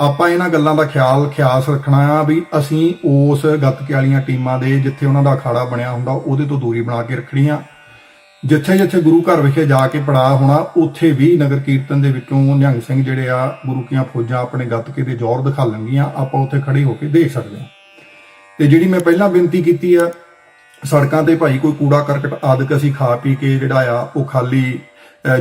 Speaker 1: ਆਪਾਂ ਇਹਨਾਂ ਗੱਲਾਂ ਦਾ ਖਿਆਲ, ਖਿਆਸ ਰੱਖਣਾ ਆ ਵੀ ਅਸੀਂ ਉਸ ਗੱਤਕੇ ਵਾਲੀਆਂ ਟੀਮਾਂ ਦੇ, ਜਿੱਥੇ ਉਹਨਾਂ ਦਾ ਅਖਾੜਾ ਬਣਿਆ ਹੁੰਦਾ, ਉਹਦੇ ਤੋਂ ਦੂਰੀ ਬਣਾ ਕੇ ਰੱਖਣੀ ਆ। ਜਿੱਥੇ ਜਿੱਥੇ ਗੁਰੂ ਘਰ ਵਿਖੇ ਜਾ ਕੇ ਪੜਾ ਹੋਣਾ, ਉੱਥੇ ਵੀ ਨਗਰ ਕੀਰਤਨ ਦੇ ਵਿੱਚੋਂ ਨਿਹੰਗ ਸਿੰਘ ਜਿਹੜੇ ਆ ਗੁਰੂ ਕੀਆਂ ਫੌਜਾਂ ਆਪਣੇ ਗੱਤਕੇ ਦੇ ਜ਼ੋਰ ਦਿਖਾ ਦਿਖਾਲਣਗੀਆਂ ਆਪਾਂ ਉੱਥੇ ਖੜੇ ਹੋ ਕੇ ਦੇਖ ਸਕਦੇ ਹਾਂ ਤੇ ਜਿਹੜੀ ਮੈਂ ਪਹਿਲਾਂ ਬੇਨਤੀ ਕੀਤੀ ਆ, ਸੜਕਾਂ ਤੇ ਭਾਈ ਕੋਈ ਕੂੜਾ ਕਰਕਟ ਆਦਿਕ ਅਸੀਂ ਖਾ ਪੀ ਕੇ ਜਿਹੜਾ ਆ, ਉਹ ਖਾਲੀ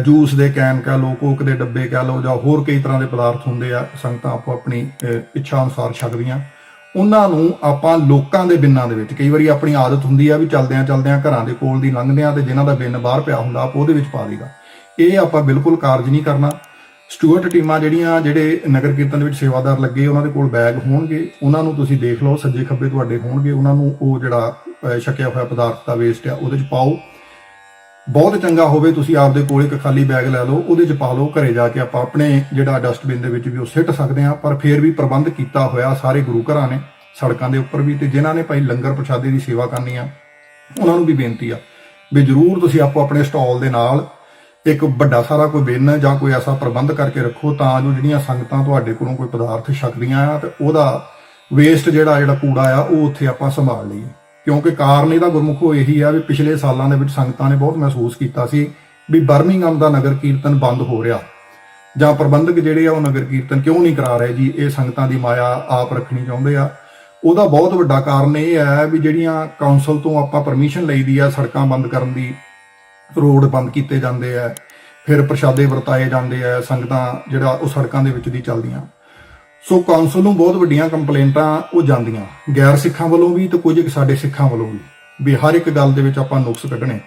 Speaker 1: ਜੂਸ ਦੇ ਕੈਨ ਕਹ ਲੋ ਕੋਕ ਦੇ ਡੱਬੇ ਕਹ ਲੋ ਜਾਂ ਹੋਰ ਕਈ ਤਰ੍ਹਾਂ ਦੇ ਪਦਾਰਥ ਹੁੰਦੇ ਆ, ਸੰਗਤਾਂ ਆਪੋ ਆਪਣੀ ਇੱਛਾ ਅਨੁਸਾਰ ਛਕਦੀਆਂ। ਉਹਨਾਂ ਨੂੰ ਆਪਾਂ ਲੋਕਾਂ ਦੇ ਬਿੰਨਾਂ ਦੇ ਵਿੱਚ, ਕਈ ਵਾਰੀ ਆਪਣੀ ਆਦਤ ਹੁੰਦੀ ਆ ਵੀ ਚਲਦਿਆਂ ਚਲਦਿਆਂ ਘਰਾਂ ਦੇ ਕੋਲ ਦੀ ਲੰਘਦਿਆਂ ਤੇ ਜਿਨ੍ਹਾਂ ਦਾ ਬਿੰਨ ਬਾਹਰ ਪਿਆ ਹੁੰਦਾ, ਆਪਾਂ ਉਹਦੇ ਵਿੱਚ ਪਾ ਦਈਦਾ। ਇਹ ਆਪਾਂ ਬਿਲਕੁਲ ਕਾਰਜ ਨਹੀਂ ਕਰਨਾ। ਸਟੂਅਰਟ ਟੀਮਾਂ ਜਿਹੜੀਆਂ ਜਿਹੜੇ ਨਗਰ ਕੀਰਤਨ ਦੇ ਵਿੱਚ ਸੇਵਾਦਾਰ ਲੱਗੇ ਉਹਨਾਂ ਦੇ ਕੋਲ ਬੈਗ ਹੋਣਗੇ, ਉਹਨਾਂ ਨੂੰ ਤੁਸੀਂ ਦੇਖ ਲਓ, ਸੱਜੇ ਖੱਬੇ ਤੁਹਾਡੇ ਹੋਣਗੇ, ਉਹਨਾਂ ਨੂੰ ਉਹ ਜਿਹੜਾ ਛਕਿਆ ਹੋਇਆ ਪਦਾਰਥ ਦਾ ਵੇਸਟ ਆ, ਉਹਦੇ 'ਚ ਪਾਓ। ਬਹੁਤ ਚੰਗਾ ਹੋਵੇ, ਤੁਸੀਂ ਆਪਦੇ ਕੋਲ ਇੱਕ ਖਾਲੀ ਬੈਗ ਲੈ ਲਓ, ਉਹਦੇ 'ਚ ਪਾ ਲਓ, ਘਰੇ ਜਾ ਕੇ ਆਪਾਂ ਆਪਣੇ ਜਿਹੜਾ ਡਸਟਬਿਨ ਦੇ ਵਿੱਚ ਵੀ ਉਹ ਸਿੱਟ ਸਕਦੇ ਆ ਪਰ ਫਿਰ ਵੀ ਪ੍ਰਬੰਧ ਕੀਤਾ ਹੋਇਆ ਸਾਰੇ ਗੁਰੂ ਘਰਾਂ ਨੇ, ਸੜਕਾਂ ਦੇ ਉੱਪਰ ਵੀ, ਤੇ ਜਿਨ੍ਹਾਂ ਨੇ ਭਾਈ ਲੰਗਰ ਪ੍ਰਸ਼ਾਦੇ ਦੀ ਸੇਵਾ ਕਰਨੀ ਆ, ਉਹਨਾਂ ਨੂੰ ਵੀ ਬੇਨਤੀ ਆ ਵੀ ਜਰੂਰ ਤੁਸੀਂ ਆਪੋ ਆਪਣੇ ਸਟਾਲ ਦੇ ਨਾਲ ਇੱਕ ਵੱਡਾ ਸਾਰਾ ਕੋਈ ਬਿੰਨ ਜਾਂ ਕੋਈ ਐਸਾ ਪ੍ਰਬੰਧ ਕਰਕੇ ਰੱਖੋ ਤਾਂ ਜੋ ਜਿਹੜੀਆਂ ਸੰਗਤਾਂ ਤੁਹਾਡੇ ਕੋਲੋਂ ਕੋਈ ਪਦਾਰਥ ਛਕਦੀਆਂ ਆ ਤੇ ਉਹਦਾ ਵੇਸਟ ਜਿਹੜਾ ਜਿਹੜਾ ਕੂੜਾ ਆ, ਉਹ ਉੱਥੇ ਆਪਾਂ ਸੰਭਾਲ ਲਈਏ। ਕਿਉਂਕਿ ਕਾਰਨ ਇਹਦਾ ਗੁਰਮੁਖੋ ਇਹੀ ਆ ਵੀ ਪਿਛਲੇ ਸਾਲਾਂ ਦੇ ਵਿੱਚ ਸੰਗਤਾਂ ਨੇ ਬਹੁਤ ਮਹਿਸੂਸ ਕੀਤਾ ਸੀ ਵੀ ਬਰਮਿੰਗਮ ਦਾ ਨਗਰ ਕੀਰਤਨ ਬੰਦ ਹੋ ਰਿਹਾ। ਜਾਂ ਪ੍ਰਬੰਧਕ ਜਿਹੜੇ ਆ ਉਹ ਨਗਰ ਕੀਰਤਨ ਕਿਉਂ ਨਹੀਂ ਕਰਾ ਰਹੇ ਜੀ? ਇਹ ਸੰਗਤਾਂ ਦੀ ਮਾਇਆ ਆਪ ਰੱਖਣੀ ਚਾਹੁੰਦੇ ਆ। ਉਹਦਾ ਬਹੁਤ ਵੱਡਾ ਕਾਰਨ ਇਹ ਹੈ ਵੀ ਜਿਹੜੀਆਂ ਕਾਉਂਸਲ ਤੋਂ ਆਪਾਂ ਪਰਮਿਸ਼ਨ ਲਈਦੀ ਆ ਸੜਕਾਂ ਬੰਦ ਕਰਨ ਦੀ ਰੋਡ ਬੰਦ ਕੀਤੇ ਜਾਂਦੇ ਆ, ਫਿਰ ਪ੍ਰਸ਼ਾਦੇ ਵਰਤਾਏ ਜਾਂਦੇ ਆ, ਸੰਗਤਾਂ ਜਿਹੜਾ ਉਹ ਸੜਕਾਂ ਦੇ ਵਿੱਚ ਦੀ ਚੱਲਦੀਆਂ। ਸੋ ਕੌਂਸਲ ਨੂੰ ਬਹੁਤ ਵੱਡੀਆਂ ਕੰਪਲੇਂਟਾਂ ਉਹ ਜਾਂਦੀਆਂ। ਗੈਰ ਸਿੱਖਾਂ ਵੱਲੋਂ ਵੀ ਤੇ ਕੁਝ ਸਾਡੇ ਸਿੱਖਾਂ ਵੱਲੋਂ ਵੀ। ਵੀ ਹਰ ਇੱਕ ਗੱਲ ਦੇ ਵਿੱਚ ਆਪਾਂ ਨੁਕਸ ਕੱਢਣੇ।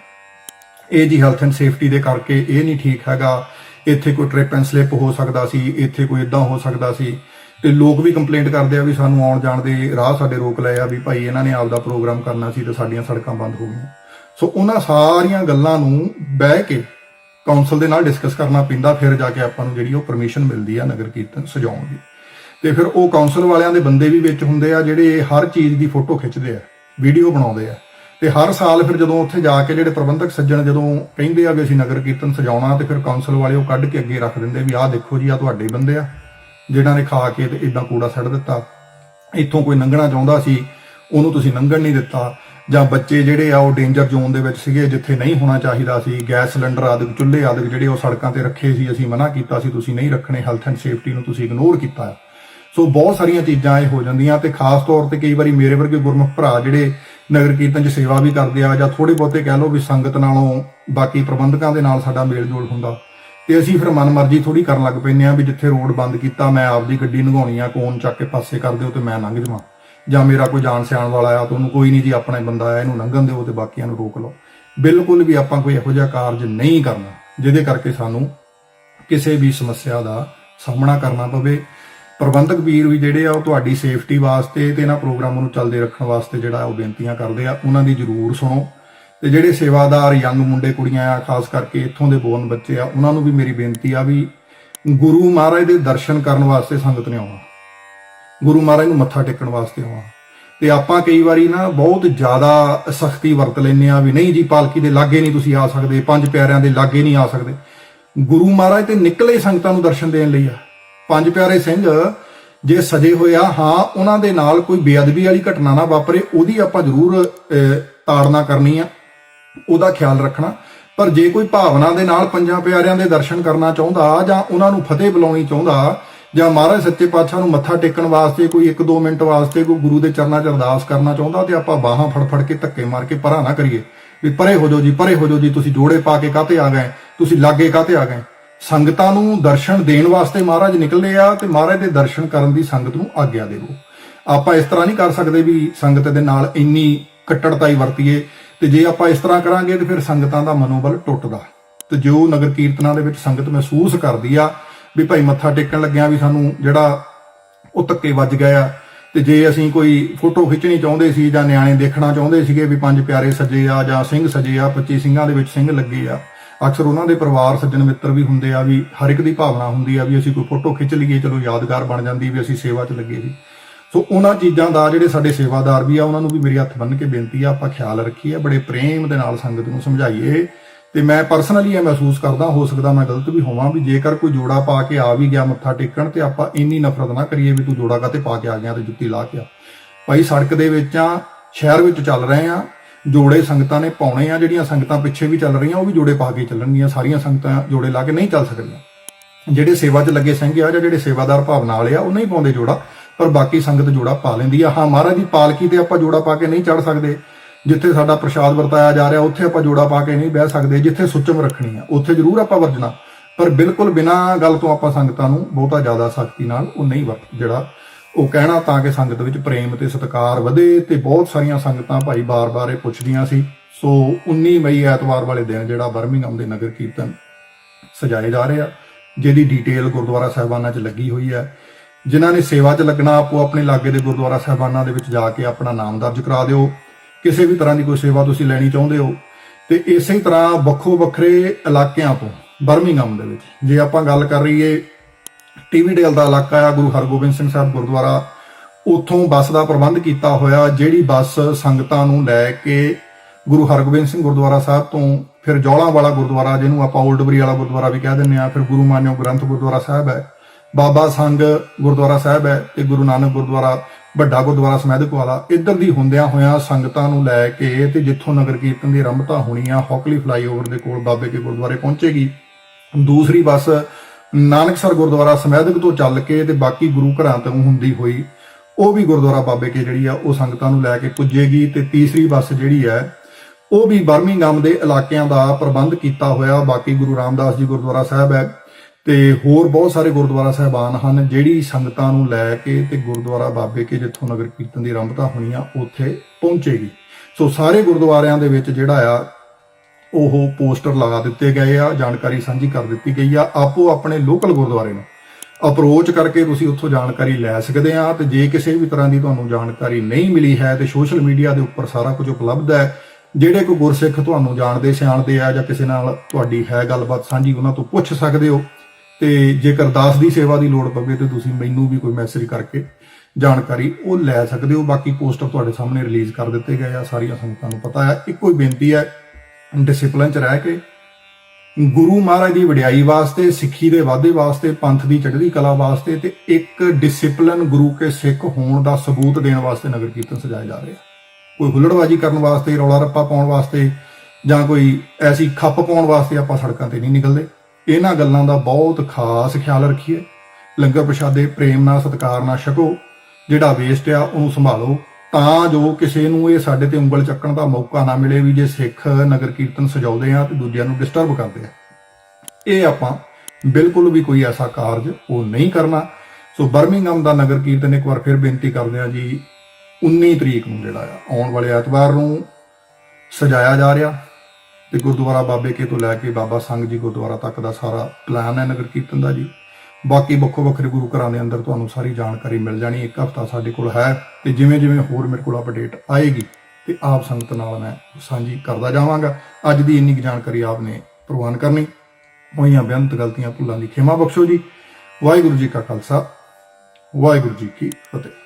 Speaker 1: ਇਹ ਜੀ ਹੈਲਥ ਐਂਡ ਸੇਫਟੀ ਦੇ ਕਰਕੇ ਇਹ ਨਹੀਂ ਠੀਕ ਹੈਗਾ, ਇੱਥੇ ਕੋਈ ਟ੍ਰਿਪ ਐਂਡ ਸਲਿੱਪ ਹੋ ਸਕਦਾ ਸੀ, ਇੱਥੇ ਕੋਈ ਇਦਾਂ ਹੋ ਸਕਦਾ ਸੀ। ਤੇ ਲੋਕ ਵੀ ਕੰਪਲੇਂਟ ਕਰਦੇ ਆ ਵੀ ਸਾਨੂੰ ਆਉਣ ਜਾਣ ਦੇ ਰਾਹ ਸਾਡੇ ਰੋਕ ਲਏ ਆ, ਵੀ ਭਾਈ ਇਹਨਾਂ ਨੇ ਆਪਦਾ ਪ੍ਰੋਗਰਾਮ ਕਰਨਾ ਸੀ ਤੇ ਸਾਡੀਆਂ ਸੜਕਾਂ ਬੰਦ ਹੋ ਗਈਆਂ। ਸੋ ਉਹਨਾਂ ਸਾਰੀਆਂ ਗੱਲਾਂ ਨੂੰ ਬਹਿ ਕੇ ਕਾਉਂਸਲ ਦੇ ਨਾਲ ਡਿਸਕਸ ਕਰਨਾ ਪੈਂਦਾ, ਫਿਰ ਜਾ ਕੇ ਆਪਾਂ ਨੂੰ ਜਿਹੜੀ ਉਹ ਪਰਮਿਸ਼ਨ ਮਿਲਦੀ ਆ ਨਗਰ ਕੀਰਤਨ ਸਜਾਉਣ ਦੀ। ਤੇ ਫਿਰ ਉਹ ਕਾਉਂਸਲ ਵਾਲਿਆਂ ਦੇ ਬੰਦੇ ਵੀ ਵਿੱਚ ਹੁੰਦੇ ਆ, ਜਿਹੜੇ ਹਰ ਚੀਜ਼ ਦੀ ਫੋਟੋ ਖਿੱਚਦੇ ਆ, ਵੀਡੀਓ ਬਣਾਉਂਦੇ ਆ। ਤੇ ਹਰ ਸਾਲ ਫਿਰ ਜਦੋਂ ਉੱਥੇ ਜਾ ਕੇ ਜਿਹੜੇ ਪ੍ਰਬੰਧਕ ਸੱਜਣ ਜਦੋਂ ਕਹਿੰਦੇ ਆ ਵੀ ਅਸੀਂ ਨਗਰ ਕੀਰਤਨ ਸਜਾਉਣਾ, ਤੇ ਫਿਰ ਕਾਉਂਸਲ ਵਾਲੇ ਉਹ ਕੱਢ ਕੇ ਅੱਗੇ ਰੱਖ ਦਿੰਦੇ ਵੀ ਆਹ ਦੇਖੋ ਜੀ ਆ ਤੁਹਾਡੇ ਬੰਦੇ ਆ, ਜਿਨ੍ਹਾਂ ਨੇ ਖਾ ਕੇ ਤੇ ਇਦਾਂ ਕੂੜਾ ਸੱਟ ਦਿੱਤਾ। ਇੱਥੋਂ ਕੋਈ ਲੰਘਣਾ ਚਾਹੁੰਦਾ ਸੀ, ਉਹਨੂੰ ਤੁਸੀਂ ਲੰਘਣ ਨਹੀਂ ਦਿੱਤਾ। ਜਾਂ ਬੱਚੇ ਜਿਹੜੇ ਆ ਉਹ ਡੇਂਜਰ ਜ਼ੋਨ ਦੇ ਵਿੱਚ ਸੀਗੇ, ਜਿੱਥੇ ਨਹੀਂ ਹੋਣਾ ਚਾਹੀਦਾ ਸੀ, ਗੈਸ ਸਿਲੰਡਰ ਆਦਿਕ ਚੁੱਲ੍ਹੇ ਆਦਿ ਜਿਹੜੇ ਉਹ ਸੜਕਾਂ ਤੇ ਰੱਖੇ ਸੀ, ਅਸੀਂ ਮਨਾ ਕੀਤਾ ਸੀ, ਤੁਸੀਂ ਨਹੀਂ ਰੱਖਣੇ ਹੈਲਥ ਐਂਡ ਸੇਫਟੀ ਨੂੰ ਤੁਸੀਂ ਇਗਨੋਰ ਕੀਤਾ ਸੋ ਬਹੁਤ ਸਾਰੀਆਂ ਚੀਜ਼ਾਂ ਇਹ ਹੋ ਜਾਂਦੀਆਂ ਤੇ ਖਾਸ ਤੌਰ ਤੇ ਕਈ ਵਾਰੀ ਮੇਰੇ ਵਰਗੇ ਗੁਰਮੁਖ ਭਰਾ ਜਿਹੜੇ ਨਗਰ ਕੀਰਤਨ 'ਚ ਸੇਵਾ ਵੀ ਕਰਦੇ ਆ ਜਾਂ ਥੋੜੇ ਬਹੁਤੇ ਕਹਿ ਲਓ ਵੀ ਸੰਗਤ ਨਾਲੋਂ ਬਾਕੀ ਪ੍ਰਬੰਧਕਾਂ ਦੇ ਨਾਲ ਸਾਡਾ ਮੇਲ ਜੋਲ ਹੁੰਦਾ, ਤੇ ਅਸੀਂ ਫਿਰ ਮਨਮਰਜ਼ੀ ਥੋੜੀ ਕਰਨ ਲੱਗ ਪੈਂਦੇ ਆ ਵੀ ਜਿੱਥੇ ਰੋਡ ਬੰਦ ਕੀਤਾ, ਮੈਂ ਆਪਦੀ ਗੱਡੀ ਲੰਘਾਉਣੀ ਆ, ਕੋਨ ਚੱਕ ਕੇ ਪਾਸੇ ਕਰ ਦਿਓ ਤੇ ਮੈਂ ਲੰਘ ਜਾਵਾਂ। ਜਾਂ ਮੇਰਾ ਕੋਈ ਜਾਣ ਸਿਆਣ ਵਾਲਾ ਆ, ਤਾਂ ਉਹਨੂੰ ਕੋਈ ਨਹੀਂ ਜੀ, ਆਪਣਾ ਹੀ ਬੰਦਾ ਆ, ਇਹਨੂੰ ਲੰਘਣ ਦਿਓ ਤੇ ਬਾਕੀਆਂ ਨੂੰ ਰੋਕ ਲਓ। ਬਿਲਕੁਲ ਵੀ ਆਪਾਂ ਕੋਈ ਇਹੋ ਜਿਹਾ ਕਾਰਜ ਨਹੀਂ ਕਰਨਾ, ਜਿਹਦੇ ਕਰਕੇ ਸਾਨੂੰ ਕਿਸੇ ਵੀ ਸਮੱਸਿਆ ਦਾ ਸਾਹਮਣਾ ਕਰਨਾ ਪਵੇ। ਪ੍ਰਬੰਧਕ ਵੀਰ ਵੀ ਜਿਹੜੇ ਆ, ਉਹ ਤੁਹਾਡੀ ਸੇਫਟੀ ਵਾਸਤੇ ਤੇ ਇਹਨਾਂ ਪ੍ਰੋਗਰਾਮਾਂ ਨੂੰ ਚੱਲਦੇ ਰੱਖਣ ਵਾਸਤੇ ਜਿਹੜਾ ਉਹ ਬੇਨਤੀਆਂ ਕਰਦੇ ਆ, ਉਹਨਾਂ ਦੀ ਜ਼ਰੂਰ ਸੁਣੋ। ਤੇ ਜਿਹੜੇ ਸੇਵਾਦਾਰ ਯੰਗ ਮੁੰਡੇ, ਕੁੜੀਆਂ ਆ, ਖਾਸ ਕਰਕੇ ਇੱਥੋਂ ਦੇ ਬੋਰਨ ਬੱਚੇ ਆ, ਉਹਨਾਂ ਨੂੰ ਵੀ ਮੇਰੀ ਬੇਨਤੀ ਆ ਵੀ ਗੁਰੂ ਮਹਾਰਾਜ ਦੇ ਦਰਸ਼ਨ ਕਰਨ ਵਾਸਤੇ ਸੰਗਤ ਨੇ ਆਉਣਾ। ਗੁਰੂ ਮਹਾਰਾਜ ਨੂੰ ਮੱਥਾ ਟੇਕਣ ਵਾਸਤੇ ਆਉਣਾ। ਤੇ ਆਪਾਂ ਕਈ ਵਾਰੀ ਨਾ ਬਹੁਤ ਜ਼ਿਆਦਾ ਸਖਤੀ ਵਰਤ ਲੈਂਦੇ ਆ ਵੀ ਨਹੀਂ ਜੀ ਪਾਲਕੀ ਦੇ ਲਾਗੇ ਨਹੀਂ ਤੁਸੀਂ ਆ ਸਕਦੇ ਪੰਜ ਪਿਆਰਿਆਂ ਦੇ ਲਾਗੇ ਨਹੀਂ ਆ ਸਕਦੇ। ਗੁਰੂ ਮਹਾਰਾਜ ਤੇ ਨਿਕਲੇ ਸੰਗਤਾਂ ਨੂੰ ਦਰਸ਼ਨ ਦੇਣ ਲਈ ਆ। ਪੰਜ ਪਿਆਰੇ ਸਿੰਘ ਜੇ ਸਜੇ ਹੋਏ ਆ ਹਾਂ ਉਹਨਾਂ ਦੇ ਨਾਲ ਕੋਈ ਬੇਅਦਬੀ ਵਾਲੀ ਘਟਨਾ ਨਾ ਵਾਪਰੇ ਉਹਦੀ ਆਪਾਂ ਜ਼ਰੂਰ ਅਹ, ਤਾੜਨਾ ਕਰਨੀ ਆ। ਉਹਦਾ ਖਿਆਲ ਰੱਖਣਾ। ਪਰ ਜੇ ਕੋਈ ਭਾਵਨਾ ਦੇ ਨਾਲ ਪੰਜਾਂ ਪਿਆਰਿਆਂ ਦੇ ਦਰਸ਼ਨ ਕਰਨਾ ਚਾਹੁੰਦਾ ਜਾਂ ਉਹਨਾਂ ਨੂੰ ਫਤਿਹ ਬੁਲਾਉਣੀ ਚਾਹੁੰਦਾ ਜਾਂ ਮਹਾਰਾਜ ਸੱਚੇ ਪਾਤਸ਼ਾਹ ਨੂੰ ਮੱਥਾ ਟੇਕਣ ਵਾਸਤੇ ਕੋਈ 1-2 ਮਿੰਟ ਵਾਸਤੇ ਕੋਈ ਗੁਰੂ ਦੇ ਚਰਨਾਂ 'ਚ ਅਰਦਾਸ ਕਰਨਾ ਚਾਹੁੰਦਾ ਤੇ ਆਪਾਂ ਬਾਹਾਂ ਫੜ ਫੜ ਕੇ ਧੱਕੇ ਮਾਰ ਕੇ ਪਰਾਂ ਨਾ ਕਰੀਏ। ਵੀ ਪਰੇ ਹੋ ਜਾਓ ਜੀ, ਪਰੇ ਹੋ ਜਾਓ ਜੀ, ਤੁਸੀਂ ਜੋੜੇ ਪਾ ਕੇ ਕਾਤੇ ਆ ਗਏ? ਤੁਸੀਂ ਲਾਗੇ ਕਾਤੇ ਆ ਗਏ? ਸੰਗਤਾਂ ਨੂੰ ਦਰਸ਼ਨ ਦੇਣ ਵਾਸਤੇ ਮਹਾਰਾਜ ਨਿਕਲੇ ਆ ਤੇ ਮਹਾਰਾਜ ਦੇ ਦਰਸ਼ਨ ਕਰਨ ਦੀ ਸੰਗਤ ਨੂੰ ਆਗਿਆ ਦੇਵੋ ਆਪਾਂ ਇਸ ਤਰ੍ਹਾਂ ਨਹੀਂ ਕਰ ਸਕਦੇ ਵੀ ਸੰਗਤ ਦੇ ਨਾਲ ਇੰਨੀ ਕੱਟੜਤਾਈ ਵਰਤੀਏ ਤੇ ਜੇ ਆਪਾਂ ਇਸ ਤਰ੍ਹਾਂ ਕਰਾਂਗੇ ਤੇ ਫਿਰ ਸੰਗਤਾਂ ਦਾ ਮਨੋਬਲ ਟੁੱਟਦਾ। ਤੇ ਜੋ ਨਗਰ ਕੀਰਤਨਾਂ ਦੇ ਵਿੱਚ ਸੰਗਤ ਮਹਿਸੂਸ ਕਰਦੀ ਆ ਵੀ ਭਾਈ ਮੱਥਾ ਟੇਕਣ ਲੱਗਿਆ ਵੀ ਸਾਨੂੰ ਜਿਹੜਾ ਉਹ ਧੱਕੇ ਵੱਜ ਗਿਆ ਆ। ਤੇ ਜੇ ਅਸੀਂ ਕੋਈ ਫੋਟੋ ਖਿੱਚਣੀ ਚਾਹੁੰਦੇ ਸੀ ਜਾਂ ਨਿਆਣੇ ਦੇਖਣਾ ਚਾਹੁੰਦੇ ਸੀਗੇ ਵੀ ਪੰਜ ਪਿਆਰੇ ਸੱਜੇ ਆ ਜਾਂ ਸਿੰਘ ਸੱਜੇ ਆ 25 ਸਿੰਘਾਂ ਦੇ ਵਿੱਚ ਸਿੰਘ ਲੱਗੇ ਆ, ਅਕਸਰ ਉਹਨਾਂ ਦੇ ਪਰਿਵਾਰ ਸੱਜਣ ਮਿੱਤਰ ਵੀ ਹੁੰਦੇ ਆ ਵੀ ਹਰ ਇੱਕ ਦੀ ਭਾਵਨਾ ਹੁੰਦੀ ਆ ਵੀ ਅਸੀਂ ਕੋਈ ਫੋਟੋ ਖਿੱਚ ਲਈਏ, ਚਲੋ ਯਾਦਗਾਰ ਬਣ ਜਾਂਦੀ ਵੀ ਅਸੀਂ ਸੇਵਾ 'ਚ ਲੱਗੇ ਸੀ। ਸੋ ਉਹਨਾਂ ਚੀਜ਼ਾਂ ਦਾ ਜਿਹੜੇ ਸਾਡੇ ਸੇਵਾਦਾਰ ਵੀ ਆ, ਉਹਨਾਂ ਨੂੰ ਵੀ ਮੇਰੀ ਹੱਥ ਬੰਨ ਕੇ ਬੇਨਤੀ ਆ, ਆਪਾਂ ਖਿਆਲ ਰੱਖੀਏ, ਬੜੇ ਪ੍ਰੇਮ ਦੇ ਨਾਲ ਸੰਗਤ ਨੂੰ ਸਮਝਾਈਏ ਤੇ ਮੈਂ ਪਰਸਨਲੀ ਇਹ ਮਹਿਸੂਸ ਕਰਦਾ, ਹੋ ਸਕਦਾ ਮੈਂ ਗਲਤ ਵੀ ਹੋਵਾਂ ਵੀ ਜੇਕਰ ਕੋਈ ਜੋੜਾ ਪਾ ਕੇ ਆ ਵੀ ਗਿਆ ਮੱਥਾ ਟੇਕਣ ਤੇ ਆਪਾਂ ਇੰਨੀ ਨਫ਼ਰਤ ਨਾ ਕਰੀਏ ਵੀ ਤੂੰ ਜੋੜਾ ਕਾਤੇ ਪਾ ਕੇ ਆ ਗਿਆ ਤੇ ਜੁੱਤੀ ਲਾ ਕੇ ਆ। ਭਾਈ ਸੜਕ ਦੇ ਵਿੱਚ ਆ, ਸ਼ਹਿਰ ਵਿੱਚ ਚੱਲ ਰਹੇ ਆ, ਜੋੜੇ ਸੰਗਤਾਂ ਨੇ ਪਾਉਣੇ ਆ, ਜਿਹੜੀਆਂ ਸੰਗਤਾਂ ਪਿੱਛੇ ਵੀ ਚੱਲ ਰਹੀਆਂ, ਉਹ ਵੀ ਜੋੜੇ ਪਾ ਕੇ ਚੱਲਣਗੀਆਂ, ਸਾਰੀਆਂ ਸੰਗਤਾਂ ਜੋੜੇ ਲਾ ਕੇ ਨਹੀਂ ਚੱਲ ਸਕਦੀਆਂ। ਜਿਹੜੇ ਸੇਵਾ 'ਚ ਲੱਗੇ ਸਿੰਘ ਆ ਜਾਂ ਜਿਹੜੇ ਸੇਵਾਦਾਰ ਭਾਵਨਾ ਵਾਲੇ ਆ, ਉਹ ਨਹੀਂ ਪਾਉਂਦੇ ਜੋੜਾ, ਪਰ ਬਾਕੀ ਸੰਗਤ ਜੋੜਾ ਪਾ ਲੈਂਦੀ ਆ। ਹਾਂ, ਮਹਾਰਾਜ ਦੀ ਪਾਲਕੀ ਤੇ ਆਪਾਂ ਜੋੜਾ ਪਾ ਕੇ ਨਹੀਂ ਚੜ ਸਕਦੇ। ਜਿੱਥੇ ਸਾਡਾ ਪ੍ਰਸ਼ਾਦ ਵਰਤਾਇਆ ਜਾ ਰਿਹਾ, ਉੱਥੇ ਆਪਾਂ ਜੋੜਾ ਪਾ ਕੇ ਨਹੀਂ ਬਹਿ ਸਕਦੇ, ਜਿੱਥੇ ਸੁੱਚਮ ਰੱਖਣੀ ਆ, ਉੱਥੇ ਜ਼ਰੂਰ ਆਪਾਂ ਵਰਜਣਾ। ਪਰ ਬਿਲਕੁਲ ਬਿਨਾਂ ਗੱਲ ਤੋਂ ਆਪਾਂ ਸੰਗਤਾਂ ਨੂੰ ਬਹੁਤਾ ਜ਼ਿਆਦਾ ਸਖਤੀ ਨਾਲ ਉਹ ਨਹੀਂ ਵਰਤ, ਜਿਹੜਾ ਉਹ ਕਹਿਣਾ ਤਾਂ ਕਿ ਸੰਗਤ ਵਿੱਚ ਪ੍ਰੇਮ ਤੇ ਸਤਿਕਾਰ ਵਧੇ ਤੇ ਬਹੁਤ ਸਾਰੀਆਂ ਸੰਗਤਾਂ ਭਾਈ ਬਾਰ-ਬਾਰ ਇਹ ਪੁੱਛਦੀਆਂ ਸੀ। ਸੋ 19 ਮਈ ਐਤਵਾਰ ਵਾਲੇ ਦਿਨ ਜਿਹੜਾ ਬਰਮਿੰਗਮ ਦੇ ਨਗਰ ਕੀਰਤਨ ਸਜਾਏ ਜਾ ਰਹੇ ਆ, ਜਿਹਦੀ ਡਿਟੇਲ ਗੁਰਦੁਆਰਾ ਸਾਹਿਬਾਨਾਂ 'ਚ ਲੱਗੀ ਹੋਈ ਹੈ। ਜਿਨ੍ਹਾਂ ਨੇ ਸੇਵਾ 'ਚ ਲੱਗਣਾ ਆਪੋ ਆਪਣੇ ਲਾਗੇ ਦੇ ਗੁਰਦੁਆਰਾ ਸਾਹਿਬਾਨਾਂ ਦੇ ਵਿੱਚ ਜਾ ਕੇ ਆਪਣਾ ਨਾਮ ਦਰਜ ਕਰਾ ਦਿਓ। ਕਿਸੇ ਵੀ ਤਰ੍ਹਾਂ ਦੀ ਕੋਈ ਸੇਵਾ ਤੁਸੀਂ ਲੈਣੀ ਚਾਹੁੰਦੇ ਹੋ, ਤੇ ਇਸੇ ਹੀ ਤਰ੍ਹਾਂ ਵੱਖੋ ਵੱਖਰੇ ਇਲਾਕਿਆਂ ਤੋਂ ਬਰਮਿੰਗਮ ਦੇ ਵਿੱਚ, ਜੇ ਆਪਾਂ ਗੱਲ ਕਰ ਰਹੀਏ ਟੀਵੀ ਡੇਲ ਦਾ ਇਲਾਕਾ ਆ, ਗੁਰੂ ਹਰਗੋਬਿੰਦ ਸਿੰਘ ਸਾਹਿਬ ਗੁਰਦੁਆਰਾ, ਉੱਥੋਂ ਬੱਸ ਦਾ ਪ੍ਰਬੰਧ ਕੀਤਾ ਹੋਇਆ, ਜਿਹੜੀ ਬੱਸ ਸੰਗਤਾਂ ਨੂੰ ਲੈ ਕੇ ਗੁਰੂ ਹਰਗੋਬਿੰਦ ਸਿੰਘ ਗੁਰਦੁਆਰਾ ਸਾਹਿਬ ਤੋਂ, ਫਿਰ ਜੌਲਾਂ ਵਾਲਾ ਗੁਰਦੁਆਰਾ, ਜਿਹਨੂੰ ਆਪਾਂ 올ਡਬਰੀ ਵਾਲਾ ਗੁਰਦੁਆਰਾ ਵੀ ਕਹਿ ਦਿੰਦੇ ਆ ਫਿਰ ਗੁਰੂ ਮਾਨਿਓ ਗ੍ਰੰਥ ਗੁਰਦੁਆਰਾ ਸਾਹਿਬ ਹੈ, ਬਾਬਾ ਸੰਗ ਗੁਰਦੁਆਰਾ ਸਾਹਿਬ ਹੈ, ਤੇ ਗੁਰੂ ਨਾਨਕ ਗੁਰਦੁਆਰਾ ਵੱਡਾ ਗੁਰਦੁਆਰਾ ਸਮੈਦਕ ਵਾਲਾ ਇੱਧਰ ਦੀ ਹੁੰਦਿਆਂ ਹੋਇਆਂ ਸੰਗਤਾਂ ਨੂੰ ਲੈ ਕੇ ਤੇ ਜਿੱਥੋਂ ਨਗਰ ਕੀਰਤਨ ਦੀ ਰੰਭਤਾ ਹੋਣੀ ਆ ਹੌਕਲੀ ਫਲਾਈਓਵਰ ਦੇ ਕੋਲ ਬਾਬੇ ਕੇ ਗੁਰਦੁਆਰੇ ਪਹੁੰਚੇਗੀ। ਦੂਸਰੀ ਬੱਸ ਨਾਨਕਸਰ ਗੁਰਦੁਆਰਾ ਸਮੈਦਕ ਤੋਂ ਚੱਲ ਕੇ ਤੇ ਬਾਕੀ ਗੁਰੂ ਘਰਾਂ ਤੋਂ ਹੁੰਦੀ ਹੋਈ, ਉਹ ਵੀ ਗੁਰਦੁਆਰਾ ਬਾਬੇ ਕੇ ਜਿਹੜੀ ਆ, ਉਹ ਸੰਗਤਾਂ ਨੂੰ ਲੈ ਕੇ ਪੁੱਜੇਗੀ। ਤੇ ਤੀਸਰੀ ਬੱਸ ਜਿਹੜੀ ਹੈ ਉਹ ਵੀ ਬਰਮਿੰਗਮ ਦੇ ਇਲਾਕਿਆਂ ਦਾ ਪ੍ਰਬੰਧ ਕੀਤਾ ਹੋਇਆ। ਬਾਕੀ ਗੁਰੂ ਰਾਮਦਾਸ ਜੀ ਗੁਰਦੁਆਰਾ ਸਾਹਿਬ ਹੈ। ਤੇ ਹੋਰ ਬਹੁਤ ਸਾਰੇ ਗੁਰਦੁਆਰਾ ਸਾਹਿਬਾਨ ਹਨ, ਜਿਹੜੀ ਸੰਗਤਾਂ ਨੂੰ ਲੈ ਕੇ ਤੇ ਗੁਰਦੁਆਰਾ ਬਾਬੇ ਕੇ ਜਿੱਥੋਂ ਨਗਰ ਕੀਰਤਨ ਦੀ ਆਰੰਭਤਾ ਹੋਣੀ ਆ, ਉੱਥੇ ਪਹੁੰਚੇਗੀ। ਸੋ ਸਾਰੇ ਗੁਰਦੁਆਰਿਆਂ ਦੇ ਵਿੱਚ ਜਿਹੜਾ ਆ, ਉਹ ਪੋਸਟਰ ਲਗਾ ਦਿੱਤੇ ਗਏ ਆ, ਜਾਣਕਾਰੀ ਸਾਂਝੀ ਕਰ ਦਿੱਤੀ ਗਈ ਆ, ਆਪੋ ਆਪਣੇ ਲੋਕਲ ਗੁਰਦੁਆਰੇ ਨੂੰ। ਅਪਰੋਚ ਕਰਕੇ ਤੁਸੀਂ ਉੱਥੋਂ ਜਾਣਕਾਰੀ ਲੈ ਸਕਦੇ ਆ, ਤੇ ਜੇ ਕਿਸੇ ਵੀ ਤਰ੍ਹਾਂ ਦੀ ਤੁਹਾਨੂੰ ਜਾਣਕਾਰੀ ਨਹੀਂ ਮਿਲੀ ਹੈ, ਤੇ ਸੋਸ਼ਲ ਮੀਡੀਆ ਦੇ ਉੱਪਰ ਸਾਰਾ ਕੁਝ ਉਪਲਬਧ ਹੈ, ਜਿਹੜੇ ਕੋਈ ਗੁਰਸਿੱਖ ਤੁਹਾਨੂੰ ਜਾਣਦੇ, ਸਿਆਣਦੇ ਆ ਜਾਂ ਕਿਸੇ ਨਾਲ ਤੁਹਾਡੀ ਹੈ ਗੱਲਬਾਤ ਸਾਂਝੀ, ਉਹਨਾਂ ਤੋਂ ਪੁੱਛ ਸਕਦੇ ਹੋ। ਤੇ ਜੇਕਰ ਦਾਸ ਦੀ ਸੇਵਾ ਦੀ ਲੋੜ ਪਵੇ ਤੇ ਤੁਸੀਂ ਮੈਨੂੰ ਵੀ ਕੋਈ ਮੈਸੇਜ ਕਰਕੇ ਜਾਣਕਾਰੀ ਉਹ ਲੈ ਸਕਦੇ ਹੋ। ਬਾਕੀ ਪੋਸਟਰ ਤੁਹਾਡੇ ਸਾਹਮਣੇ ਰਿਲੀਜ਼ ਕਰ ਦਿੱਤੇ ਗਏ ਆ। ਸਾਰੀਆਂ ਸੰਗਤਾਂ ਨੂੰ ਪਤਾ ਹੈ ਇੱਕੋ ਹੀ ਬੇਨਤੀ ਹੈ ਡਿਸਪਲਿਨ ਚ ਰਹਿ ਕੇ ਗੁਰੂ ਮਹਾਰਾਜ ਦੀ ਵਡਿਆਈ ਵਾਸਤੇ, ਸਿੱਖੀ ਦੇ ਵਾਧੇ ਵਾਸਤੇ, ਪੰਥ ਦੀ ਚੜ੍ਹਦੀ ਕਲਾ ਵਾਸਤੇ ਤੇ ਇੱਕ ਡਿਸਪਲਿਨ ਗੁਰੂ ਕੇ ਸਿੱਖ ਹੋਣ ਦਾ ਸਬੂਤ ਦੇਣ ਵਾਸਤੇ ਨਗਰ ਕੀਰਤਨ ਸਜਾਏ ਜਾ ਰਹੇ ਆ। ਕੋਈ ਹੁੱਲੜਬਾਜੀ ਕਰਨ ਵਾਸਤੇ, ਰੌਲਾ ਰੱਪਾ ਪਾਉਣ ਵਾਸਤੇ ਜਾਂ ਕੋਈ ਐਸੀ ਖੱਪ ਪਾਉਣ ਵਾਸਤੇ ਆਪਾਂ ਸੜਕਾਂ ਤੇ ਨਹੀਂ ਨਿਕਲਦੇ। ਇਹਨਾਂ ਗੱਲਾਂ ਦਾ ਬਹੁਤ ਖਾਸ ਖਿਆਲ ਰੱਖੀਏ। ਲੰਗਰ ਪ੍ਰਸ਼ਾਦੇ ਪ੍ਰੇਮ ਨਾਲ, ਸਤਿਕਾਰ ਨਾਲ ਛਕੋ। ਜਿਹੜਾ ਵੇਸਟ ਆ, ਉਹਨੂੰ ਸੰਭਾਲੋ। ਤਾਂ ਜੋ ਕਿਸੇ ਨੂੰ ਇਹ ਸਾਡੇ ਤੇ ਉਂਗਲ ਚੱਕਣ ਦਾ ਮੌਕਾ ਨਾ ਮਿਲੇ ਵੀ ਜੇ ਸਿੱਖ ਨਗਰ ਕੀਰਤਨ ਸਜਾਉਂਦੇ ਆ ਤੇ ਦੂਜਿਆਂ ਨੂੰ ਡਿਸਟਰਬ ਕਰਦੇ ਆ। ਇਹ ਆਪਾਂ ਬਿਲਕੁਲ ਵੀ ਕੋਈ ਐਸਾ ਕਾਰਜ ਉਹ ਨਹੀਂ ਕਰਨਾ। ਸੋ ਬਰਮਿੰਗਮ ਦਾ ਨਗਰ ਕੀਰਤਨ ਇੱਕ ਵਾਰ ਫਿਰ ਬੇਨਤੀ ਕਰਦੇ ਆ ਜੀ 19 ਤਰੀਕ ਨੂੰ ਜਿਹੜਾ ਆ, ਆਉਣ ਵਾਲੇ ਐਤਵਾਰ ਨੂੰ ਸਜਾਇਆ ਜਾ ਰਿਹਾ। ਤੇ ਗੁਰਦੁਆਰਾ ਬਾਬੇ ਕੇ ਤੋਂ ਲੈ ਕੇ ਬਾਬਾ ਸੰਗ ਜੀ ਗੁਰਦੁਆਰਾ ਤੱਕ ਦਾ ਸਾਰਾ ਪਲਾਨ ਹੈ ਨਗਰ ਕੀਰਤਨ ਦਾ ਜੀ। ਬਾਕੀ ਵੱਖੋ ਵੱਖਰੇ ਗੁਰੂ ਘਰਾਂ ਦੇ ਅੰਦਰ ਤੁਹਾਨੂੰ ਸਾਰੀ ਜਾਣਕਾਰੀ ਮਿਲ ਜਾਣੀ, ਇੱਕ ਹਫਤਾ ਸਾਡੇ ਕੋਲ ਹੈ ਤੇ ਜਿਵੇਂ ਜਿਵੇਂ ਹੋਰ ਮੇਰੇ ਕੋਲ ਅਪਡੇਟ ਆਏਗੀ ਤੇ ਆਪ ਸੰਗਤ ਨਾਲ ਮੈਂ ਸਾਂਝੀ ਕਰਦਾ ਜਾਵਾਂਗਾ। ਅੱਜ ਦੀ ਇੰਨੀ ਕੁ ਜਾਣਕਾਰੀ ਆਪ ਨੇ ਪ੍ਰਵਾਨ ਕਰਨੀ। ਹੋਈਆਂ ਬੇਅੰਤ ਗਲਤੀਆਂ ਭੁੱਲਾਂ ਦੀ ਖਿਮਾ ਬਖਸ਼ੋ ਜੀ। ਵਾਹਿਗੁਰੂ ਜੀ ਕਾ ਖਾਲਸਾ, ਵਾਹਿਗੁਰੂ ਜੀ ਕੀ ਫਤਿਹ।